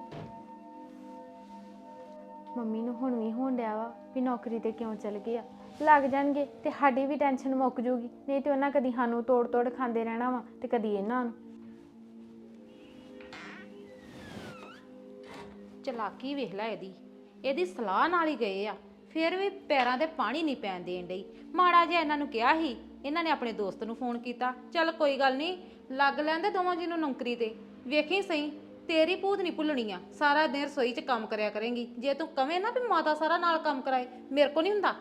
ਮੰਮੀ ਨੂੰ ਹੁਣ ਵੀ ਹੋਣ ਡਿਆ ਵਾ ਵੀ ਨੌਕਰੀ ਤੇ ਕਿਉਂ ਚਲ ਗਏ ਆ। ਲੱਗ ਜਾਣਗੇ ਤੇ ਸਾਡੀ ਵੀ ਟੈਨਸ਼ਨ ਮੁੱਕ ਜੂਗੀ ਨਹੀਂ ਤੇ ਉਹਨਾਂ ਕਦੀ ਸਾਨੂੰ ਤੋੜ ਤੋੜ ਖਾਂਦੇ ਰਹਿਣਾ ਵਾ ਤੇ ਕਦੀ ਇਹਨਾਂ ਨੂੰ। ਚਲਾਕੀ ਵੇਖ ਲੈ ਇਹਦੀ। ਇਹਦੀ ਸਲਾਹ ਨਾਲ ਹੀ ਗਏ ਆ। ਫਿਰ ਵੀ ਪੈਰਾਂ ਦੇ ਪਾਣੀ ਨਹੀਂ ਪੈਣ ਦੇਣ ਡਈ। ਮਾੜਾ ਜਿਹਾ ਇਹਨਾਂ ਨੂੰ ਕਿਹਾ ਸੀ, ਇਹਨਾਂ ਨੇ ਆਪਣੇ ਦੋਸਤ ਨੂੰ ਫੋਨ ਕੀਤਾ। ਚੱਲ ਕੋਈ ਗੱਲ ਨਹੀਂ, ਲੱਗ ਲੈਂਦੇ ਦੋਵਾਂ ਜੀ ਨੂੰ ਨੌਕਰੀ ਤੇ। ਵੇਖੀ ਸਹੀ, ਤੇਰੀ ਭੂਤ ਨਹੀਂ ਭੁੱਲਣੀ ਆ। ਸਾਰਾ ਦਿਨ ਰਸੋਈ 'ਚ ਕੰਮ ਕਰਿਆ ਕਰੇਂਗੀ। ਜੇ ਤੂੰ ਕਵੇਂ ਨਾ ਵੀ ਮਾਤਾ ਸਾਰਾ ਨਾਲ ਕੰਮ ਕਰਾਏ, ਮੇਰੇ ਕੋ ਨਹੀਂ ਹੁੰਦਾ।